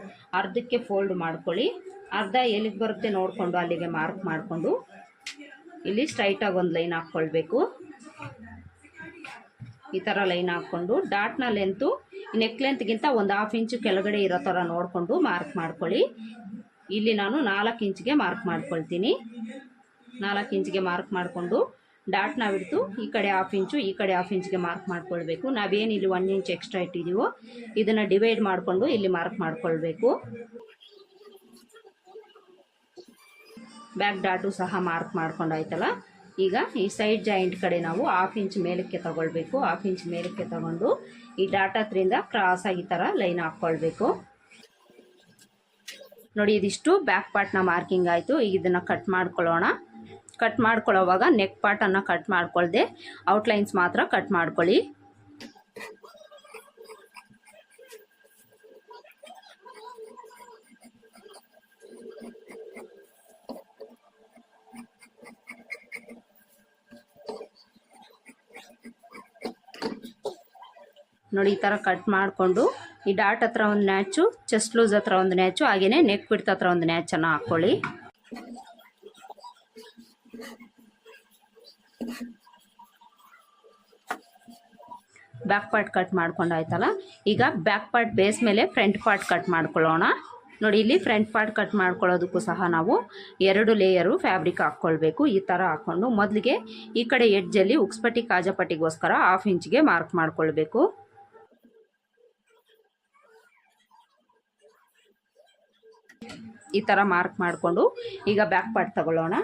ಅರ್ಧಕ್ಕೆ ಫೋಲ್ಡ್ ಮಾಡ್ಕೊಳ್ಳಿ. ಅರ್ಧ ಎಲ್ಲಿಗೆ ಬರುತ್ತೆ ನೋಡಿಕೊಂಡು ಅಲ್ಲಿಗೆ ಮಾರ್ಕ್ ಮಾಡಿಕೊಂಡು. ಇಲ್ಲಿ ಸ್ಟ್ರೈಟಾಗಿ ಒಂದು ಲೈನ್ ಹಾಕ್ಕೊಳ್ಬೇಕು. ಈ ಥರ ಲೈನ್ ಹಾಕ್ಕೊಂಡು ಡಾಟ್ನ ಲೆಂತು ನೆಕ್ ಲೆಂತ್ಗಿಂತ ಒಂದು ಹಾಫ್ ಇಂಚು ಕೆಳಗಡೆ ಇರೋ ಥರ ನೋಡಿಕೊಂಡು ಮಾರ್ಕ್ ಮಾಡ್ಕೊಳ್ಳಿ. ಇಲ್ಲಿ ನಾನು ನಾಲ್ಕು ಇಂಚಿಗೆ ಮಾರ್ಕ್ ಮಾಡ್ಕೊಳ್ತೀನಿ. ನಾಲ್ಕು ಇಂಚಿಗೆ ಮಾರ್ಕ್ ಮಾಡಿಕೊಂಡು ಡಾಟ್ನ ನಾವಿಡ್ತು ಈ ಕಡೆ ಹಾಫ್ ಇಂಚು, ಈ ಕಡೆ ಹಾಫ್ ಇಂಚ್ಗೆ ಮಾರ್ಕ್ ಮಾಡ್ಕೊಳ್ಬೇಕು. ನಾವೇನು ಇಲ್ಲಿ ಒನ್ ಇಂಚ್ ಎಕ್ಸ್ಟ್ರಾ ಇಟ್ಟಿದ್ದೀವೋ ಇದನ್ನು ಡಿವೈಡ್ ಮಾಡಿಕೊಂಡು ಇಲ್ಲಿ ಮಾರ್ಕ್ ಮಾಡ್ಕೊಳ್ಬೇಕು. ಬ್ಯಾಕ್ ಡಾಟು ಸಹ ಮಾರ್ಕ್ ಮಾಡ್ಕೊಂಡಾಯ್ತಲ್ಲ? ಈಗ ಈ ಸೈಡ್ ಜಾಯಿಂಟ್ ಕಡೆ ನಾವು ಹಾಫ್ ಇಂಚ್ ಮೇಲಕ್ಕೆ ತಗೊಳ್ಬೇಕು. ಹಾಫ್ ಇಂಚ್ ಮೇಲಕ್ಕೆ ತಗೊಂಡು ಈ ಡಾಟ್ ಹತ್ರಿಂದ ಕ್ರಾಸ್ ಆಗಿ ಥರ ಲೈನ್ ಹಾಕ್ಕೊಳ್ಬೇಕು. ನೋಡಿ, ಇದಿಷ್ಟು ಬ್ಯಾಕ್ ಪಾರ್ಟ್ನ ಮಾರ್ಕಿಂಗ್ ಆಯಿತು. ಈಗ ಇದನ್ನು ಕಟ್ ಮಾಡ್ಕೊಳ್ಳೋಣ. ಕಟ್ ಮಾಡ್ಕೊಳ್ಳೋವಾಗ ನೆಕ್ ಪಾರ್ಟನ್ನು ಕಟ್ ಮಾಡ್ಕೊಳ್ದೆ ಔಟ್ಲೈನ್ಸ್ ಮಾತ್ರ ಕಟ್ ಮಾಡ್ಕೊಳ್ಳಿ. ನೋಡಿ, ಈ ಥರ ಕಟ್ ಮಾಡಿಕೊಂಡು, ಈ ಡಾಟ್ ಹತ್ರ ಒಂದು ನ್ಯಾಚು ಚೆಸ್ಟ್ ಲೂಸ್ ಹತ್ರ ಒಂದು ನ್ಯಾಚು ಹಾಗೆಯೇ ನೆಕ್ ಬಿಡ್ತ ಹತ್ರ ಒಂದು ನ್ಯಾಚನ್ನು ಹಾಕ್ಕೊಳ್ಳಿ ಬ್ಯಾಕ್ ಪಾರ್ಟ್ ಕಟ್ ಮಾಡ್ಕೊಂಡಾಯ್ತಲ್ಲ ಈಗ ಬ್ಯಾಕ್ ಪಾರ್ಟ್ ಬೇಸ್ ಮೇಲೆ ಫ್ರಂಟ್ ಪಾರ್ಟ್ ಕಟ್ ಮಾಡ್ಕೊಳ್ಳೋಣ. ನೋಡಿ, ಇಲ್ಲಿ ಫ್ರಂಟ್ ಪಾರ್ಟ್ ಕಟ್ ಮಾಡ್ಕೊಳ್ಳೋದಕ್ಕೂ ಸಹ ನಾವು ಎರಡು ಲೇಯರು ಫ್ಯಾಬ್ರಿಕ್ ಹಾಕ್ಕೊಳ್ಬೇಕು. ಈ ಥರ ಹಾಕ್ಕೊಂಡು ಮೊದಲಿಗೆ ಈ ಕಡೆ ಎಡ್ಜಲ್ಲಿ ಉಕ್ಸ್ಪಟ್ಟಿ ಕಾಜಪಟ್ಟಿಗೋಸ್ಕರ ಹಾಫ್ ಇಂಚ್ಗೆ ಮಾರ್ಕ್ ಮಾಡ್ಕೊಳ್ಬೇಕು. ಈ ಥರ ಮಾರ್ಕ್ ಮಾಡಿಕೊಂಡು ಈಗ ಬ್ಯಾಕ್ ಪಾರ್ಟ್ ತಗೊಳ್ಳೋಣ.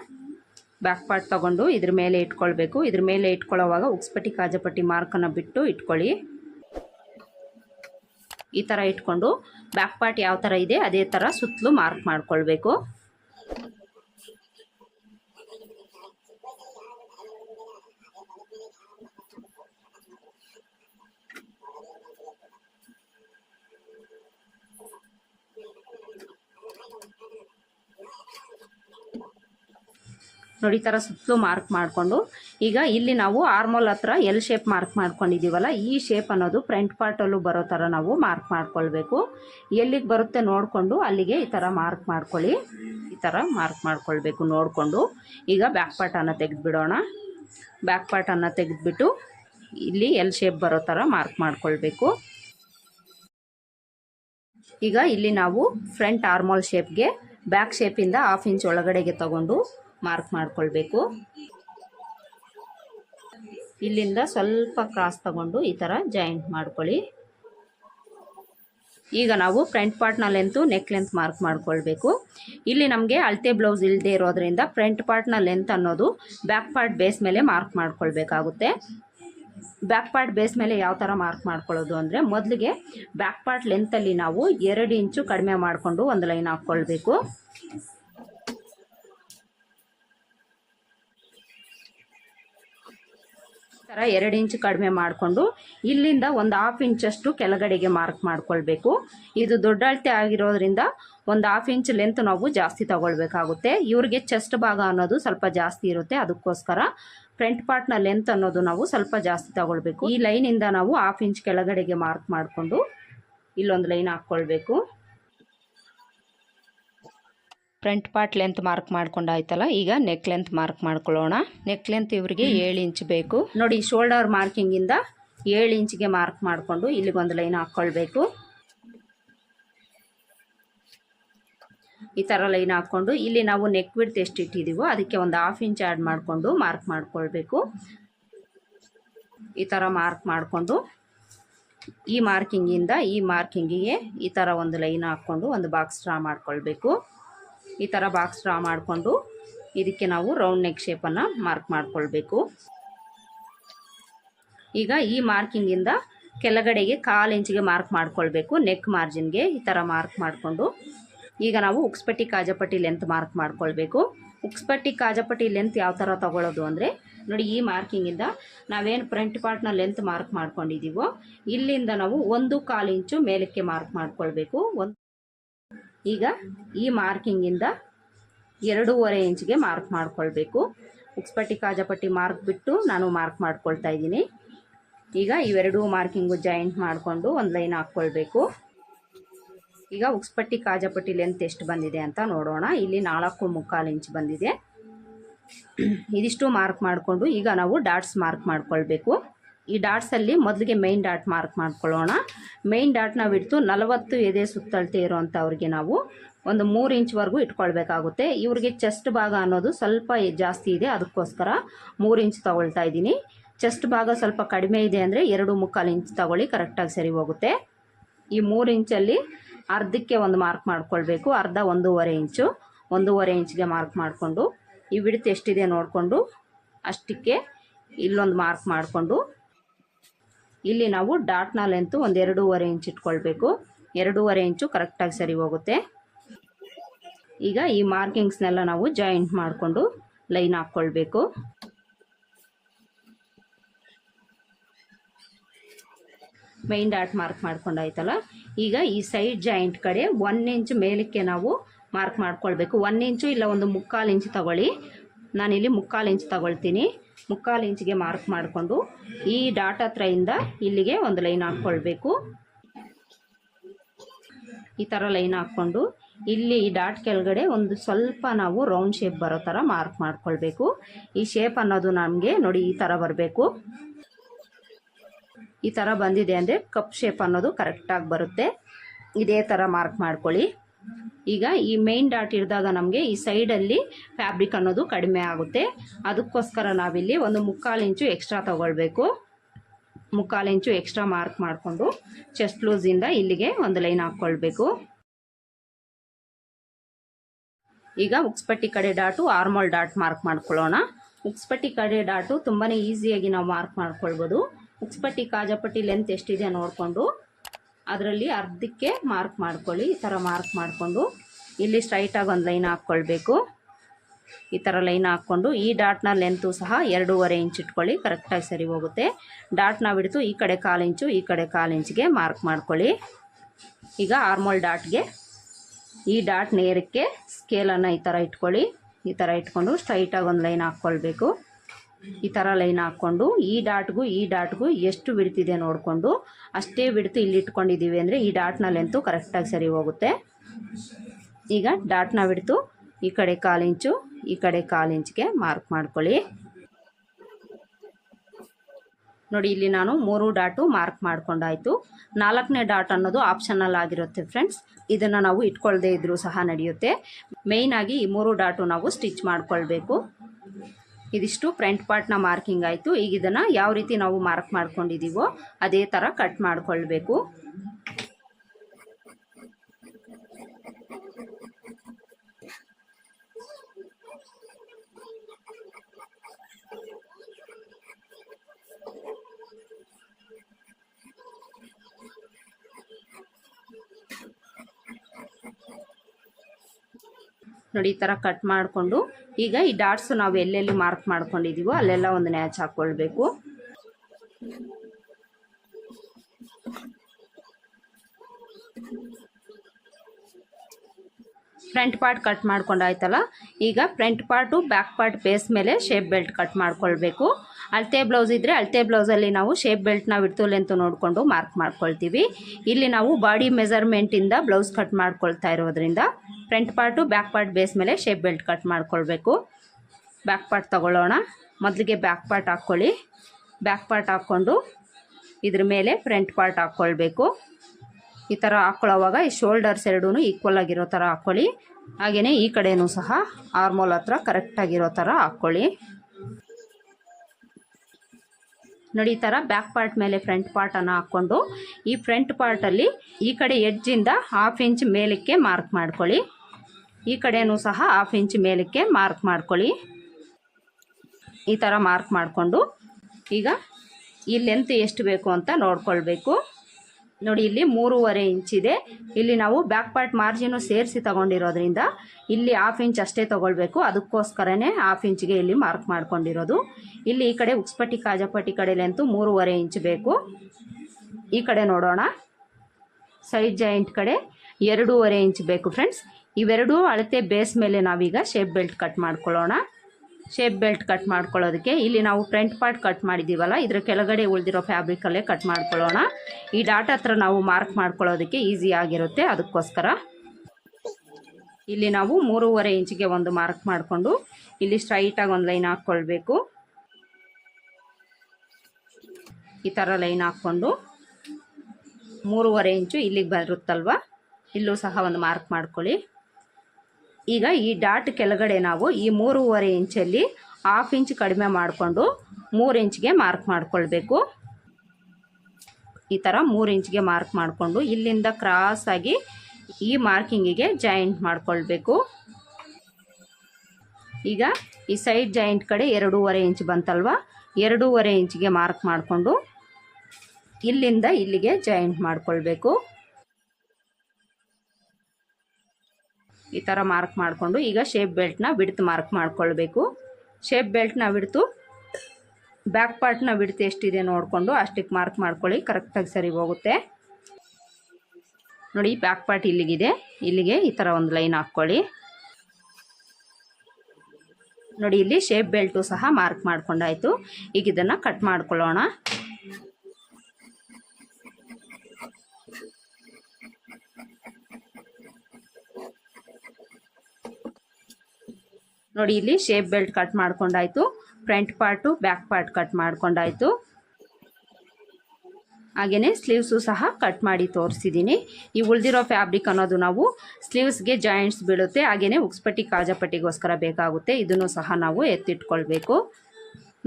ಬ್ಯಾಕ್ ಪಾರ್ಟ್ ತಗೊಂಡು ಇದ್ರ ಮೇಲೆ ಇಟ್ಕೊಳ್ಬೇಕು. ಇದ್ರ ಮೇಲೆ ಇಟ್ಕೊಳ್ಳೋವಾಗ ಉಕ್ಸ್ಪಟ್ಟಿ ಕಾಜಪಟ್ಟಿ ಮಾರ್ಕನ್ನು ಬಿಟ್ಟು ಇಟ್ಕೊಳ್ಳಿ. ಈ ಥರ ಇಟ್ಕೊಂಡು ಬ್ಯಾಕ್ ಪಾರ್ಟ್ ಯಾವ ಥರ ಇದೆ, ಅದೇ ಥರ ಸುತ್ತಲೂ ಮಾರ್ಕ್ ಮಾಡ್ಕೊಳ್ಬೇಕು. ನೋಡಿ ಥರ ಸುತ್ತಲೂ ಮಾರ್ಕ್ ಮಾಡಿಕೊಂಡು, ಈಗ ಇಲ್ಲಿ ನಾವು ಆರ್ಮೋಲ್ ಹತ್ರ ಎಲ್ ಶೇಪ್ ಮಾರ್ಕ್ ಮಾಡ್ಕೊಂಡಿದ್ದೀವಲ್ಲ, ಈ ಶೇಪ್ ಅನ್ನೋದು ಫ್ರಂಟ್ ಪಾರ್ಟಲ್ಲೂ ಬರೋ ಥರ ನಾವು ಮಾರ್ಕ್ ಮಾಡ್ಕೊಳ್ಬೇಕು. ಎಲ್ಲಿಗೆ ಬರುತ್ತೆ ನೋಡಿಕೊಂಡು, ಅಲ್ಲಿಗೆ ಈ ಥರ ಮಾರ್ಕ್ ಮಾಡ್ಕೊಳ್ಳಿ. ಈ ಥರ ಮಾರ್ಕ್ ಮಾಡ್ಕೊಳ್ಬೇಕು ನೋಡಿಕೊಂಡು. ಈಗ ಬ್ಯಾಕ್ ಪಾರ್ಟನ್ನು ತೆಗೆದುಬಿಡೋಣ. ಬ್ಯಾಕ್ ಪಾರ್ಟನ್ನು ತೆಗೆದುಬಿಟ್ಟು, ಇಲ್ಲಿ ಎಲ್ ಶೇಪ್ ಬರೋ ಥರ ಮಾರ್ಕ್ ಮಾಡ್ಕೊಳ್ಬೇಕು. ಈಗ ಇಲ್ಲಿ ನಾವು ಫ್ರಂಟ್ ಆರ್ಮೋಲ್ ಶೇಪ್ಗೆ ಬ್ಯಾಕ್ ಶೇಪಿಂದ ಹಾಫ್ ಇಂಚ್ ಒಳಗಡೆಗೆ ತಗೊಂಡು ಮಾರ್ಕ್ ಮಾಡಿಕೊಳ್ಬೇಕು. ಇಲ್ಲಿಂದ ಸ್ವಲ್ಪ ಕ್ರಾಸ್ ತಗೊಂಡು ಈ ಥರ ಜಾಯಿಂಟ್ ಮಾಡ್ಕೊಳ್ಳಿ. ಈಗ ನಾವು ಫ್ರಂಟ್ ಪಾರ್ಟ್ನ ಲೆಂತು ನೆಕ್ ಲೆಂತ್ ಮಾರ್ಕ್ ಮಾಡ್ಕೊಳ್ಬೇಕು. ಇಲ್ಲಿ ನಮಗೆ ಅಳತೆ ಬ್ಲೌಸ್ ಇಲ್ಲದೆ ಇರೋದ್ರಿಂದ ಫ್ರಂಟ್ ಪಾರ್ಟ್ನ ಲೆಂತ್ ಅನ್ನೋದು ಬ್ಯಾಕ್ ಪಾರ್ಟ್ ಬೇಸ್ ಮೇಲೆ ಮಾರ್ಕ್ ಮಾಡ್ಕೊಳ್ಬೇಕಾಗುತ್ತೆ. ಬ್ಯಾಕ್ ಪಾರ್ಟ್ ಬೇಸ್ ಮೇಲೆ ಯಾವ ಥರ ಮಾರ್ಕ್ ಮಾಡ್ಕೊಳ್ಳೋದು ಅಂದರೆ ಮೊದಲಿಗೆ ಬ್ಯಾಕ್ ಪಾರ್ಟ್ ಲೆಂತಲ್ಲಿ ನಾವು ಎರಡು ಇಂಚು ಕಡಿಮೆ ಮಾಡಿಕೊಂಡು ಒಂದು ಲೈನ್ ಹಾಕ್ಕೊಳ್ಬೇಕು. ಥರ ಎರಡು ಇಂಚು ಕಡಿಮೆ ಮಾಡಿಕೊಂಡು ಇಲ್ಲಿಂದ ಒಂದು ಹಾಫ್ ಇಂಚಷ್ಟು ಕೆಳಗಡೆಗೆ ಮಾರ್ಕ್ ಮಾಡ್ಕೊಳ್ಬೇಕು. ಇದು ದೊಡ್ಡ ಅಳತೆ ಆಗಿರೋದ್ರಿಂದ ಒಂದು ಹಾಫ್ ಇಂಚ್ ಲೆಂತ್ ನಾವು ಜಾಸ್ತಿ ತಗೊಳ್ಬೇಕಾಗುತ್ತೆ. ಇವ್ರಿಗೆ ಚೆಸ್ಟ್ ಭಾಗ ಅನ್ನೋದು ಸ್ವಲ್ಪ ಜಾಸ್ತಿ ಇರುತ್ತೆ. ಅದಕ್ಕೋಸ್ಕರ ಫ್ರಂಟ್ ಪಾರ್ಟ್ನ ಲೆಂತ್ ಅನ್ನೋದು ನಾವು ಸ್ವಲ್ಪ ಜಾಸ್ತಿ ತಗೊಳ್ಬೇಕು. ಈ ಲೈನಿಂದ ನಾವು ಹಾಫ್ ಇಂಚ್ ಕೆಳಗಡೆಗೆ ಮಾರ್ಕ್ ಮಾಡಿಕೊಂಡು ಇಲ್ಲೊಂದು ಲೈನ್ ಹಾಕ್ಕೊಳ್ಬೇಕು. ಫ್ರಂಟ್ ಪಾರ್ಟ್ ಲೆಂತ್ ಮಾರ್ಕ್ ಮಾಡ್ಕೊಂಡಾಯ್ತಲ್ಲ ಈಗ ನೆಕ್ ಲೆಂತ್ ಮಾರ್ಕ್ ಮಾಡ್ಕೊಳ್ಳೋಣ. ನೆಕ್ ಲೆಂತ್ ಇವರಿಗೆ ಏಳು ಇಂಚ್ ಬೇಕು. ನೋಡಿ ಶೋಲ್ಡರ್ ಮಾರ್ಕಿಂಗಿಂದ ಏಳು ಇಂಚ್ಗೆ ಮಾರ್ಕ್ ಮಾಡಿಕೊಂಡು ಇಲ್ಲಿಗೊಂದು ಲೈನ್ ಹಾಕ್ಕೊಳ್ಬೇಕು. ಈ ಥರ ಲೈನ್ ಹಾಕ್ಕೊಂಡು ಇಲ್ಲಿ ನಾವು ನೆಕ್ ವಿಡ್ತ್ ಎಷ್ಟು ಇಟ್ಟಿದ್ದೀವೋ ಅದಕ್ಕೆ ಒಂದು ಹಾಫ್ ಇಂಚ್ ಆ್ಯಡ್ ಮಾಡಿಕೊಂಡು ಮಾರ್ಕ್ ಮಾಡ್ಕೊಳ್ಬೇಕು. ಈ ಥರ ಮಾರ್ಕ್ ಮಾಡಿಕೊಂಡು ಈ ಮಾರ್ಕಿಂಗಿಂದ ಈ ಮಾರ್ಕಿಂಗಿಗೆ ಈ ಥರ ಒಂದು ಲೈನ್ ಹಾಕ್ಕೊಂಡು ಒಂದು ಬಾಕ್ಸ್ ಡ್ರಾ ಮಾಡ್ಕೊಳ್ಬೇಕು. ಈ ಥರ ಬಾಕ್ಸ್ ಡ್ರಾ ಮಾಡಿಕೊಂಡು ಇದಕ್ಕೆ ನಾವು ರೌಂಡ್ ನೆಕ್ ಶೇಪನ್ನು ಮಾರ್ಕ್ ಮಾಡಿಕೊಳ್ಬೇಕು. ಈಗ ಈ ಮಾರ್ಕಿಂಗಿಂದ ಕೆಳಗಡೆಗೆ ಕಾಲು ಇಂಚಿಗೆ ಮಾರ್ಕ್ ಮಾಡ್ಕೊಳ್ಬೇಕು. ನೆಕ್ ಮಾರ್ಜಿನ್ಗೆ ಈ ಥರ ಮಾರ್ಕ್ ಮಾಡಿಕೊಂಡು ಈಗ ನಾವು ಉಕ್ಸ್ಪಟ್ಟಿ ಕಾಜಪಟ್ಟಿ ಲೆಂತ್ ಮಾರ್ಕ್ ಮಾಡ್ಕೊಳ್ಬೇಕು. ಉಕ್ಸ್ಪಟ್ಟಿ ಕಾಜಪಟ್ಟಿ ಲೆಂತ್ ಯಾವ ಥರ ತಗೊಳ್ಳೋದು ಅಂದರೆ ನೋಡಿ ಈ ಮಾರ್ಕಿಂಗಿಂದ ನಾವೇನು ಫ್ರಂಟ್ ಪಾರ್ಟ್ನ ಲೆಂತ್ ಮಾರ್ಕ್ ಮಾಡ್ಕೊಂಡಿದ್ದೀವೋ ಇಲ್ಲಿಂದ ನಾವು ಒಂದು ಕಾಲು ಇಂಚು ಮೇಲಕ್ಕೆ ಮಾರ್ಕ್ ಮಾಡ್ಕೊಳ್ಬೇಕು. ಒಂದು ಈಗ ಈ ಮಾರ್ಕಿಂಗಿಂದ ಎರಡೂವರೆ ಇಂಚ್ಗೆ ಮಾರ್ಕ್ ಮಾಡ್ಕೊಳ್ಬೇಕು. ಉಕ್ಸ್ಪಟ್ಟಿ, ಕಾಜಪಟ್ಟಿ ಮಾರ್ಕ್ ಬಿಟ್ಟು ನಾನು ಮಾರ್ಕ್ ಮಾಡ್ಕೊಳ್ತಾ ಇದ್ದೀನಿ. ಈಗ ಇವೆರಡೂ ಮಾರ್ಕಿಂಗು ಜಾಯಿಂಟ್ ಮಾಡಿಕೊಂಡು ಒಂದು ಲೈನ್ ಹಾಕ್ಕೊಳ್ಬೇಕು. ಈಗ ಉಕ್ಸ್ಪಟ್ಟಿ, ಕಾಜಪಟ್ಟಿ ಲೆಂತ್ ಎಷ್ಟು ಬಂದಿದೆ ಅಂತ ನೋಡೋಣ. ಇಲ್ಲಿ ನಾಲ್ಕು ಮುಕ್ಕಾಲು ಇಂಚ್ ಬಂದಿದೆ. ಇದಿಷ್ಟು ಮಾರ್ಕ್ ಮಾಡಿಕೊಂಡು ಈಗ ನಾವು ಡಾಟ್ಸ್ ಮಾರ್ಕ್ ಮಾಡ್ಕೊಳ್ಬೇಕು. ಈ ಡಾಟ್ಸಲ್ಲಿ ಮೊದಲಿಗೆ ಮೈನ್ ಡಾಟ್ ಮಾರ್ಕ್ ಮಾಡ್ಕೊಳ್ಳೋಣ. ಮೈನ್ ಡಾಟ್ನ ಬಿಡ್ತು ನಲವತ್ತು ಎದೆ ಸುತ್ತಳತೆ ಇರೋವಂಥವ್ರಿಗೆ ನಾವು ಒಂದು ಮೂರು ಇಂಚ್ವರೆಗೂ ಇಟ್ಕೊಳ್ಬೇಕಾಗುತ್ತೆ. ಇವ್ರಿಗೆ ಚೆಸ್ಟ್ ಭಾಗ ಅನ್ನೋದು ಸ್ವಲ್ಪ ಜಾಸ್ತಿ ಇದೆ, ಅದಕ್ಕೋಸ್ಕರ ಮೂರು ಇಂಚ್ ತಗೊಳ್ತಾ ಇದ್ದೀನಿ. ಚೆಸ್ಟ್ ಭಾಗ ಸ್ವಲ್ಪ ಕಡಿಮೆ ಇದೆ ಅಂದರೆ ಎರಡು ಮುಕ್ಕಾಲು ಇಂಚ್ ತಗೊಳ್ಳಿ ಕರೆಕ್ಟಾಗಿ ಸರಿ ಹೋಗುತ್ತೆ. ಈ ಮೂರು ಇಂಚಲ್ಲಿ ಅರ್ಧಕ್ಕೆ ಒಂದು ಮಾರ್ಕ್ ಮಾಡ್ಕೊಳ್ಬೇಕು, ಅರ್ಧ ಒಂದೂವರೆ ಇಂಚು ಒಂದೂವರೆ ಇಂಚ್ಗೆ ಮಾರ್ಕ್ ಮಾಡಿಕೊಂಡು. ಈ ಬಿಡ್ತು ಎಷ್ಟಿದೆ ನೋಡಿಕೊಂಡು ಅಷ್ಟಕ್ಕೆ ಇಲ್ಲೊಂದು ಮಾರ್ಕ್ ಮಾಡಿಕೊಂಡು ಇಲ್ಲಿ ನಾವು ಡಾಟ್ನ ಲೆಂತು ಒಂದು ಎರಡೂವರೆ ಇಂಚ್ ಇಟ್ಕೊಳ್ಬೇಕು. ಎರಡೂವರೆ ಇಂಚು ಕರೆಕ್ಟಾಗಿ ಸರಿ ಹೋಗುತ್ತೆ. ಈಗ ಈ ಮಾರ್ಕಿಂಗ್ಸ್ನೆಲ್ಲ ನಾವು ಜಾಯಿಂಟ್ ಮಾಡಿಕೊಂಡು ಲೈನ್ ಹಾಕ್ಕೊಳ್ಬೇಕು. ಮೈನ್ ಡಾಟ್ ಮಾರ್ಕ್ ಮಾಡ್ಕೊಂಡಾಯ್ತಲ್ಲ ಈಗ ಈ ಸೈಡ್ ಜಾಯಿಂಟ್ ಕಡೆ ಒನ್ ಇಂಚ್ ಮೇಲಕ್ಕೆ ನಾವು ಮಾರ್ಕ್ ಮಾಡ್ಕೊಳ್ಬೇಕು. ಒನ್ ಇಂಚು ಇಲ್ಲ, ಒಂದು ಮುಕ್ಕಾಲು ಇಂಚ್ ತಗೊಳ್ಳಿ. ನಾನಿಲ್ಲಿ ಮುಕ್ಕಾಲು ಇಂಚ್ ತಗೊಳ್ತೀನಿ. ಮುಕ್ಕಾಲು ಇಂಚಿಗೆ ಮಾರ್ಕ್ ಮಾಡಿಕೊಂಡು ಈ ಡಾಟ್ ಹತ್ರದಿಂದ ಇಲ್ಲಿಗೆ ಒಂದು ಲೈನ್ ಹಾಕ್ಕೊಳ್ಬೇಕು. ಈ ಥರ ಲೈನ್ ಹಾಕ್ಕೊಂಡು ಇಲ್ಲಿ ಈ ಡಾಟ್ ಕೆಳಗಡೆ ಒಂದು ಸ್ವಲ್ಪ ನಾವು ರೌಂಡ್ ಶೇಪ್ ಬರೋ ಥರ ಮಾರ್ಕ್ ಮಾಡ್ಕೊಳ್ಬೇಕು. ಈ ಶೇಪ್ ಅನ್ನೋದು ನಮಗೆ ನೋಡಿ ಈ ಥರ ಬರಬೇಕು. ಈ ಥರ ಬಂದಿದೆ ಅಂದರೆ ಕಪ್ ಶೇಪ್ ಅನ್ನೋದು ಕರೆಕ್ಟಾಗಿ ಬರುತ್ತೆ. ಇದೇ ಥರ ಮಾರ್ಕ್ ಮಾಡ್ಕೊಳ್ಳಿ. ಈಗ ಈ ಮೇನ್ ಡಾಟ್ ಇರಿದಾಗ ನಮಗೆ ಈ ಸೈಡಲ್ಲಿ ಫ್ಯಾಬ್ರಿಕ್ ಅನ್ನೋದು ಕಡಿಮೆ ಆಗುತ್ತೆ. ಅದಕ್ಕೋಸ್ಕರ ನಾವಿಲ್ಲಿ ಒಂದು ಮುಕ್ಕಾಲು ಇಂಚು ಎಕ್ಸ್ಟ್ರಾ ತಗೊಳ್ಬೇಕು. ಮುಕ್ಕಾಲು ಇಂಚು ಎಕ್ಸ್ಟ್ರಾ ಮಾರ್ಕ್ ಮಾಡಿಕೊಂಡು ಚೆಸ್ಟ್ ಲೂಸಿಂದ ಇಲ್ಲಿಗೆ ಒಂದು ಲೈನ್ ಹಾಕ್ಕೊಳ್ಬೇಕು. ಈಗ ಉಕ್ಸ್ಪಟ್ಟಿ ಕಡೆ ಡಾಟು ಆರ್ಮೋಲ್ ಡಾಟ್ ಮಾರ್ಕ್ ಮಾಡ್ಕೊಳ್ಳೋಣ. ಉಕ್ಸ್ಪಟ್ಟಿ ಕಡೆ ಡಾಟು ತುಂಬಾ ಈಸಿಯಾಗಿ ನಾವು ಮಾರ್ಕ್ ಮಾಡ್ಕೊಳ್ಬೋದು. ಉಕ್ಸ್ಪಟ್ಟಿ ಕಾಜಪಟ್ಟಿ ಲೆಂತ್ ಎಷ್ಟಿದೆ ನೋಡಿಕೊಂಡು ಅದರಲ್ಲಿ ಅರ್ಧಕ್ಕೆ ಮಾರ್ಕ್ ಮಾಡ್ಕೊಳ್ಳಿ, ಈ ಥರ ಮಾರ್ಕ್ ಮಾಡಿಕೊಂಡು ಇಲ್ಲಿ ಸ್ಟ್ರೈಟಾಗಿ ಒಂದು ಲೈನ್ ಹಾಕ್ಕೊಳ್ಬೇಕು. ಈ ಥರ ಲೈನ್ ಹಾಕ್ಕೊಂಡು ಈ ಡಾಟ್ನ ಲೆಂತು ಸಹ ಎರಡೂವರೆ ಇಂಚ್ ಇಟ್ಕೊಳ್ಳಿ ಕರೆಕ್ಟಾಗಿ ಸರಿ ಹೋಗುತ್ತೆ. ಡಾಟ್ನ ಬಿಡ್ತು, ಈ ಕಡೆ ಕಾಲು ಇಂಚು ಈ ಕಡೆ ಕಾಲು ಇಂಚಿಗೆ ಮಾರ್ಕ್ ಮಾಡ್ಕೊಳ್ಳಿ. ಈಗ ಆರ್ಮೋಲ್ ಡಾಟ್ಗೆ ಈ ಡಾಟ್ ನೇರಕ್ಕೆ ಸ್ಕೇಲನ್ನು ಈ ಥರ ಇಟ್ಕೊಳ್ಳಿ. ಈ ಥರ ಇಟ್ಕೊಂಡು ಸ್ಟ್ರೈಟಾಗಿ ಒಂದು ಲೈನ್ ಹಾಕ್ಕೊಳ್ಬೇಕು. ಈ ಥರ ಲೈನ್ ಹಾಕ್ಕೊಂಡು ಈ ಡಾಟ್ಗೂ ಈ ಡಾಟ್ಗೂ ಎಷ್ಟು ಬಿಡ್ತಿದೆ ನೋಡಿಕೊಂಡು ಅಷ್ಟೇ ಬಿಡ್ತು ಇಲ್ಲಿ ಇಟ್ಕೊಂಡಿದ್ದೀವಿ ಅಂದರೆ ಈ ಡಾಟ್ನ ಲೆಂತು ಕರೆಕ್ಟಾಗಿ ಸರಿ ಹೋಗುತ್ತೆ. ಈಗ ಡಾಟ್ನ ಬಿಡ್ತು ಈ ಕಡೆ ಕಾಲು ಇಂಚು, ಈ ಕಡೆ ಕಾಲು ಇಂಚ್ಗೆ ಮಾರ್ಕ್ ಮಾಡ್ಕೊಳ್ಳಿ. ನೋಡಿ ಇಲ್ಲಿ ನಾನು ಮೂರು ಡಾಟು ಮಾರ್ಕ್ ಮಾಡ್ಕೊಂಡಾಯಿತು. ನಾಲ್ಕನೇ ಡಾಟ್ ಅನ್ನೋದು ಆಪ್ಷನಲ್ ಆಗಿರುತ್ತೆ ಫ್ರೆಂಡ್ಸ್ ಇದನ್ನು ನಾವು ಇಟ್ಕೊಳ್ಳದೆ ಇದ್ರೂ ಸಹ ನಡೆಯುತ್ತೆ. ಮೇಯ್ನಾಗಿ ಈ ಮೂರು ಡಾಟು ನಾವು ಸ್ಟಿಚ್ ಮಾಡ್ಕೊಳ್ಬೇಕು. ಇದಿಷ್ಟು ಫ್ರಂಟ್ ಪಾರ್ಟ್ನ ಮಾರ್ಕಿಂಗ್ ಆಯಿತು. ಈಗ ಇದನ್ನು ಯಾವ ರೀತಿ ನಾವು ಮಾರ್ಕ್ ಮಾಡ್ಕೊಂಡಿದ್ದೀವೋ ಅದೇ ಥರ ಕಟ್ ಮಾಡ್ಕೊಳ್ಬೇಕು. ನೋಡಿ, ಈ ಥರ ಕಟ್ ಮಾಡಿಕೊಂಡು ಈಗ ಈ ಡಾಟ್ಸ್ ನಾವು ಎಲ್ಲೆಲ್ಲಿ ಮಾರ್ಕ್ ಮಾಡ್ಕೊಂಡಿದ್ದೀವೋ ಅಲ್ಲೆಲ್ಲ ಒಂದು ನ್ಯಾಚ್ ಹಾಕ್ಕೊಳ್ಬೇಕು ಫ್ರಂಟ್ ಪಾರ್ಟ್ ಕಟ್ ಮಾಡ್ಕೊಂಡಾಯ್ತಲ್ಲ ಈಗ front part, back part base ಮೇಲೆ ಶೇಪ್ ಬೆಲ್ಟ್ ಕಟ್ ಮಾಡ್ಕೊಳ್ಬೇಕು. ಅಳತೆ ಬ್ಲೌಸ್ ಇದ್ದರೆ ಅಳತೆ ಬ್ಲೌಸಲ್ಲಿ ನಾವು ಶೇಪ್ ಬೆಲ್ಟ್ನ ಇಡ್ತೋಲೆ ಅಂತ ನೋಡಿಕೊಂಡು ಮಾರ್ಕ್ ಮಾಡ್ಕೊಳ್ತೀವಿ. ಇಲ್ಲಿ ನಾವು ಬಾಡಿ ಮೆಜರ್ಮೆಂಟಿಂದ ಬ್ಲೌಸ್ ಕಟ್ ಮಾಡ್ಕೊಳ್ತಾ ಇರೋದ್ರಿಂದ front part, back part base ಮೇಲೆ ಶೇಪ್ ಬೆಲ್ಟ್ ಕಟ್ ಮಾಡ್ಕೊಳ್ಬೇಕು. ಬ್ಯಾಕ್ ಪಾರ್ಟ್ ತಗೊಳ್ಳೋಣ. ಮೊದಲಿಗೆ ಬ್ಯಾಕ್ ಪಾರ್ಟ್ ಹಾಕ್ಕೊಳ್ಳಿ. ಬ್ಯಾಕ್ ಪಾರ್ಟ್ ಹಾಕ್ಕೊಂಡು ಇದ್ರ ಮೇಲೆ ಫ್ರಂಟ್ ಪಾರ್ಟ್ ಹಾಕ್ಕೊಳ್ಬೇಕು. ಈ ಥರ ಹಾಕ್ಕೊಳ್ಳೋವಾಗ ಈ ಶೋಲ್ಡರ್ಸ್ ಎರಡೂ ಈಕ್ವಲ್ ಆಗಿರೋ ಥರ ಹಾಕ್ಕೊಳ್ಳಿ. ಹಾಗೆಯೇ ಈ ಕಡೆಯೂ ಸಹ ಆರ್ಮೋಲ್ ಹತ್ರ ಕರೆಕ್ಟಾಗಿರೋ ಥರ ಹಾಕ್ಕೊಳ್ಳಿ. ನೋಡಿ ಈ ಥರ ಬ್ಯಾಕ್ ಪಾರ್ಟ್ ಮೇಲೆ ಫ್ರಂಟ್ ಪಾರ್ಟನ್ನು ಹಾಕ್ಕೊಂಡು ಈ ಫ್ರಂಟ್ ಪಾರ್ಟಲ್ಲಿ ಈ ಕಡೆ ಎಡ್ಜಿಂದ ಹಾಫ್ ಇಂಚ್ ಮೇಲಕ್ಕೆ ಮಾರ್ಕ್ ಮಾಡ್ಕೊಳ್ಳಿ. ಈ ಕಡೆಯೂ ಸಹ ಹಾಫ್ ಇಂಚ್ ಮೇಲಕ್ಕೆ ಮಾರ್ಕ್ ಮಾಡ್ಕೊಳ್ಳಿ. ಈ ಥರ ಮಾರ್ಕ್ ಮಾಡಿಕೊಂಡು ಈಗ ಈ ಲೆಂತ್ ಎಷ್ಟು ಬೇಕು ಅಂತ ನೋಡ್ಕೊಳ್ಬೇಕು. ನೋಡಿ, ಇಲ್ಲಿ ಮೂರುವರೆ ಇಂಚಿದೆ ಇಲ್ಲಿ ನಾವು ಬ್ಯಾಕ್ ಪಾರ್ಟ್ ಮಾರ್ಜಿನು ಸೇರಿಸಿ ತಗೊಂಡಿರೋದ್ರಿಂದ ಇಲ್ಲಿ ಹಾಫ್ ಇಂಚ್ ಅಷ್ಟೇ ತಗೊಳ್ಬೇಕು. ಅದಕ್ಕೋಸ್ಕರನೇ ಹಾಫ್ ಇಂಚ್ಗೆ ಇಲ್ಲಿ ಮಾರ್ಕ್ ಮಾಡ್ಕೊಂಡಿರೋದು. ಇಲ್ಲಿ ಈ ಕಡೆ ಉಕ್ಸ್ಪಟ್ಟಿ, ಕಾಜಪಟ್ಟಿ ಕಡೆ ಲೆಂತು ಮೂರುವರೆ ಇಂಚ್ ಬೇಕು. ಈ ಕಡೆ ನೋಡೋಣ. ಸೈಡ್ ಜಾಯಿಂಟ್ ಕಡೆ ಎರಡೂವರೆ ಇಂಚ್ ಬೇಕು ಫ್ರೆಂಡ್ಸ್ ಇವೆರಡೂ ಅಳತೆ ಬೇಸ್ ಮೇಲೆ ನಾವೀಗ ಶೇಪ್ ಬೆಲ್ಟ್ ಕಟ್ ಮಾಡ್ಕೊಳ್ಳೋಣ. ಶೇಪ್ ಬೆಲ್ಟ್ ಕಟ್ ಮಾಡ್ಕೊಳ್ಳೋದಕ್ಕೆ ಇಲ್ಲಿ ನಾವು ಫ್ರಂಟ್ ಪಾರ್ಟ್ ಕಟ್ ಮಾಡಿದ್ದೀವಲ್ಲ ಇದರ ಕೆಳಗಡೆ ಉಳಿದಿರೋ ಫ್ಯಾಬ್ರಿಕಲ್ಲೇ ಕಟ್ ಮಾಡ್ಕೊಳ್ಳೋಣ. ಈ ಡಾಟ್ ಹತ್ರ ನಾವು ಮಾರ್ಕ್ ಮಾಡ್ಕೊಳ್ಳೋದಕ್ಕೆ ಈಸಿ ಆಗಿರುತ್ತೆ ಅದಕ್ಕೋಸ್ಕರ. ಇಲ್ಲಿ ನಾವು ಮೂರುವರೆ ಇಂಚಿಗೆ ಒಂದು ಮಾರ್ಕ್ ಮಾಡಿಕೊಂಡು ಇಲ್ಲಿ ಸ್ಟ್ರೈಟಾಗಿ ಒಂದು ಲೈನ್ ಹಾಕ್ಕೊಳ್ಬೇಕು. ಈ ಥರ ಲೈನ್ ಹಾಕ್ಕೊಂಡು ಮೂರುವರೆ ಇಂಚು ಇಲ್ಲಿಗೆ ಬರುತ್ತಲ್ವ? ಇಲ್ಲೂ ಸಹ ಒಂದು ಮಾರ್ಕ್ ಮಾಡ್ಕೊಳ್ಳಿ. ಈಗ ಈ ಡಾಟ್ ಕೆಳಗಡೆ ನಾವು ಈ ಮೂರುವರೆ ಇಂಚಲ್ಲಿ ಹಾಫ್ ಇಂಚ್ ಕಡಿಮೆ ಮಾಡಿಕೊಂಡು ಮೂರು ಇಂಚ್ಗೆ ಮಾರ್ಕ್ ಮಾಡಿಕೊಳ್ಬೇಕು. ಈ ಥರ ಮೂರು ಇಂಚ್ಗೆ ಮಾರ್ಕ್ ಮಾಡಿಕೊಂಡು ಇಲ್ಲಿಂದ ಕ್ರಾಸಾಗಿ ಈ ಮಾರ್ಕಿಂಗಿಗೆ ಜಾಯಿಂಟ್ ಮಾಡಿಕೊಳ್ಬೇಕು. ಈಗ ಈ ಸೈಡ್ ಜಾಯಿಂಟ್ ಕಡೆ ಎರಡೂವರೆ ಇಂಚ್ ಬಂತಲ್ವ? ಎರಡೂವರೆ ಇಂಚ್ಗೆ ಮಾರ್ಕ್ ಮಾಡಿಕೊಂಡು ಇಲ್ಲಿಂದ ಇಲ್ಲಿಗೆ ಜಾಯಿಂಟ್ ಮಾಡ್ಕೊಳ್ಬೇಕು. ಈ ಥರ ಮಾರ್ಕ್ ಮಾಡಿಕೊಂಡು ಈಗ ಶೇಪ್ ಬೆಲ್ಟ್ನ ಬಿಡ್ತು ಮಾರ್ಕ್ ಮಾಡಿಕೊಳ್ಬೇಕು. ಶೇಪ್ ಬೆಲ್ಟ್ನ ಬಿಡ್ತು ಬ್ಯಾಕ್ ಪಾರ್ಟ್ನ ಬಿಡ್ತು ಎಷ್ಟಿದೆ ನೋಡಿಕೊಂಡು ಅಷ್ಟಕ್ಕೆ ಮಾರ್ಕ್ ಮಾಡ್ಕೊಳ್ಳಿ ಕರೆಕ್ಟಾಗಿ ಸರಿ ಹೋಗುತ್ತೆ. ನೋಡಿ ಬ್ಯಾಕ್ ಪಾರ್ಟ್ ಇಲ್ಲಿಗಿದೆ. ಇಲ್ಲಿಗೆ ಈ ಥರ ಒಂದು ಲೈನ್ ಹಾಕ್ಕೊಳ್ಳಿ. ನೋಡಿ, ಇಲ್ಲಿ ಶೇಪ್ ಬೆಲ್ಟು ಸಹ ಮಾರ್ಕ್ ಮಾಡ್ಕೊಂಡಾಯಿತು. ಈಗ ಇದನ್ನು ಕಟ್ ಮಾಡ್ಕೊಳ್ಳೋಣ. ನೋಡಿ ಇಲ್ಲಿ shape belt cut ಮಾಡ್ಕೊಂಡಾಯ್ತು. Front part back part cut ಮಾಡ್ಕೊಂಡಾಯ್ತು. ಹಾಗೆಯೇ ಸ್ಲೀವ್ಸು ಸಹ ಕಟ್ ಮಾಡಿ ತೋರಿಸಿದ್ದೀನಿ ಈ ಉಳಿದಿರೋ ಫ್ಯಾಬ್ರಿಕ್ ಅನ್ನೋದು ನಾವು ಸ್ಲೀವ್ಸ್ಗೆ ಜಾಯಿಂಟ್ಸ್ ಬೀಳುತ್ತೆ. ಹಾಗೆಯೇ ಉಕ್ಸ್ಪಟ್ಟಿ ಕಾಜಪಟ್ಟಿಗೋಸ್ಕರ ಬೇಕಾಗುತ್ತೆ. ಇದನ್ನು ಸಹ ನಾವು ಎತ್ತಿಟ್ಕೊಳ್ಬೇಕು.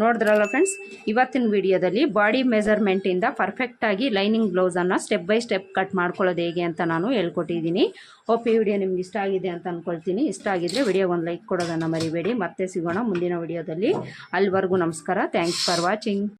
ನೋಡಿದ್ರಲ್ಲ ಫ್ರೆಂಡ್ಸ್ ಇವತ್ತಿನ ವಿಡಿಯೋದಲ್ಲಿ ಬಾಡಿ ಮೆಜರ್ಮೆಂಟಿಂದ ಪರ್ಫೆಕ್ಟಾಗಿ ಲೈನಿಂಗ್ ಬ್ಲೌಸನ್ನು ಸ್ಟೆಪ್ ಬೈ ಸ್ಟೆಪ್ ಕಟ್ ಮಾಡ್ಕೊಳ್ಳೋದು ಹೇಗೆ ಅಂತ ನಾನು ಹೇಳ್ಕೊಟ್ಟಿದ್ದೀನಿ. ಹೋಪ್ ಈ ವಿಡಿಯೋ ನಿಮ್ಗೆ ಇಷ್ಟ ಆಗಿದೆ ಅಂತ ಅಂದ್ಕೊಳ್ತೀನಿ ಇಷ್ಟ ಆಗಿದ್ದರೆ ವಿಡಿಯೋ ಒಂದು ಲೈಕ್ ಕೊಡೋದನ್ನು ಮರಿಬೇಡಿ. ಮತ್ತೆ ಸಿಗೋಣ ಮುಂದಿನ ವಿಡಿಯೋದಲ್ಲಿ. ಅಲ್ಲಿವರೆಗೂ ನಮಸ್ಕಾರ. Thanks for watching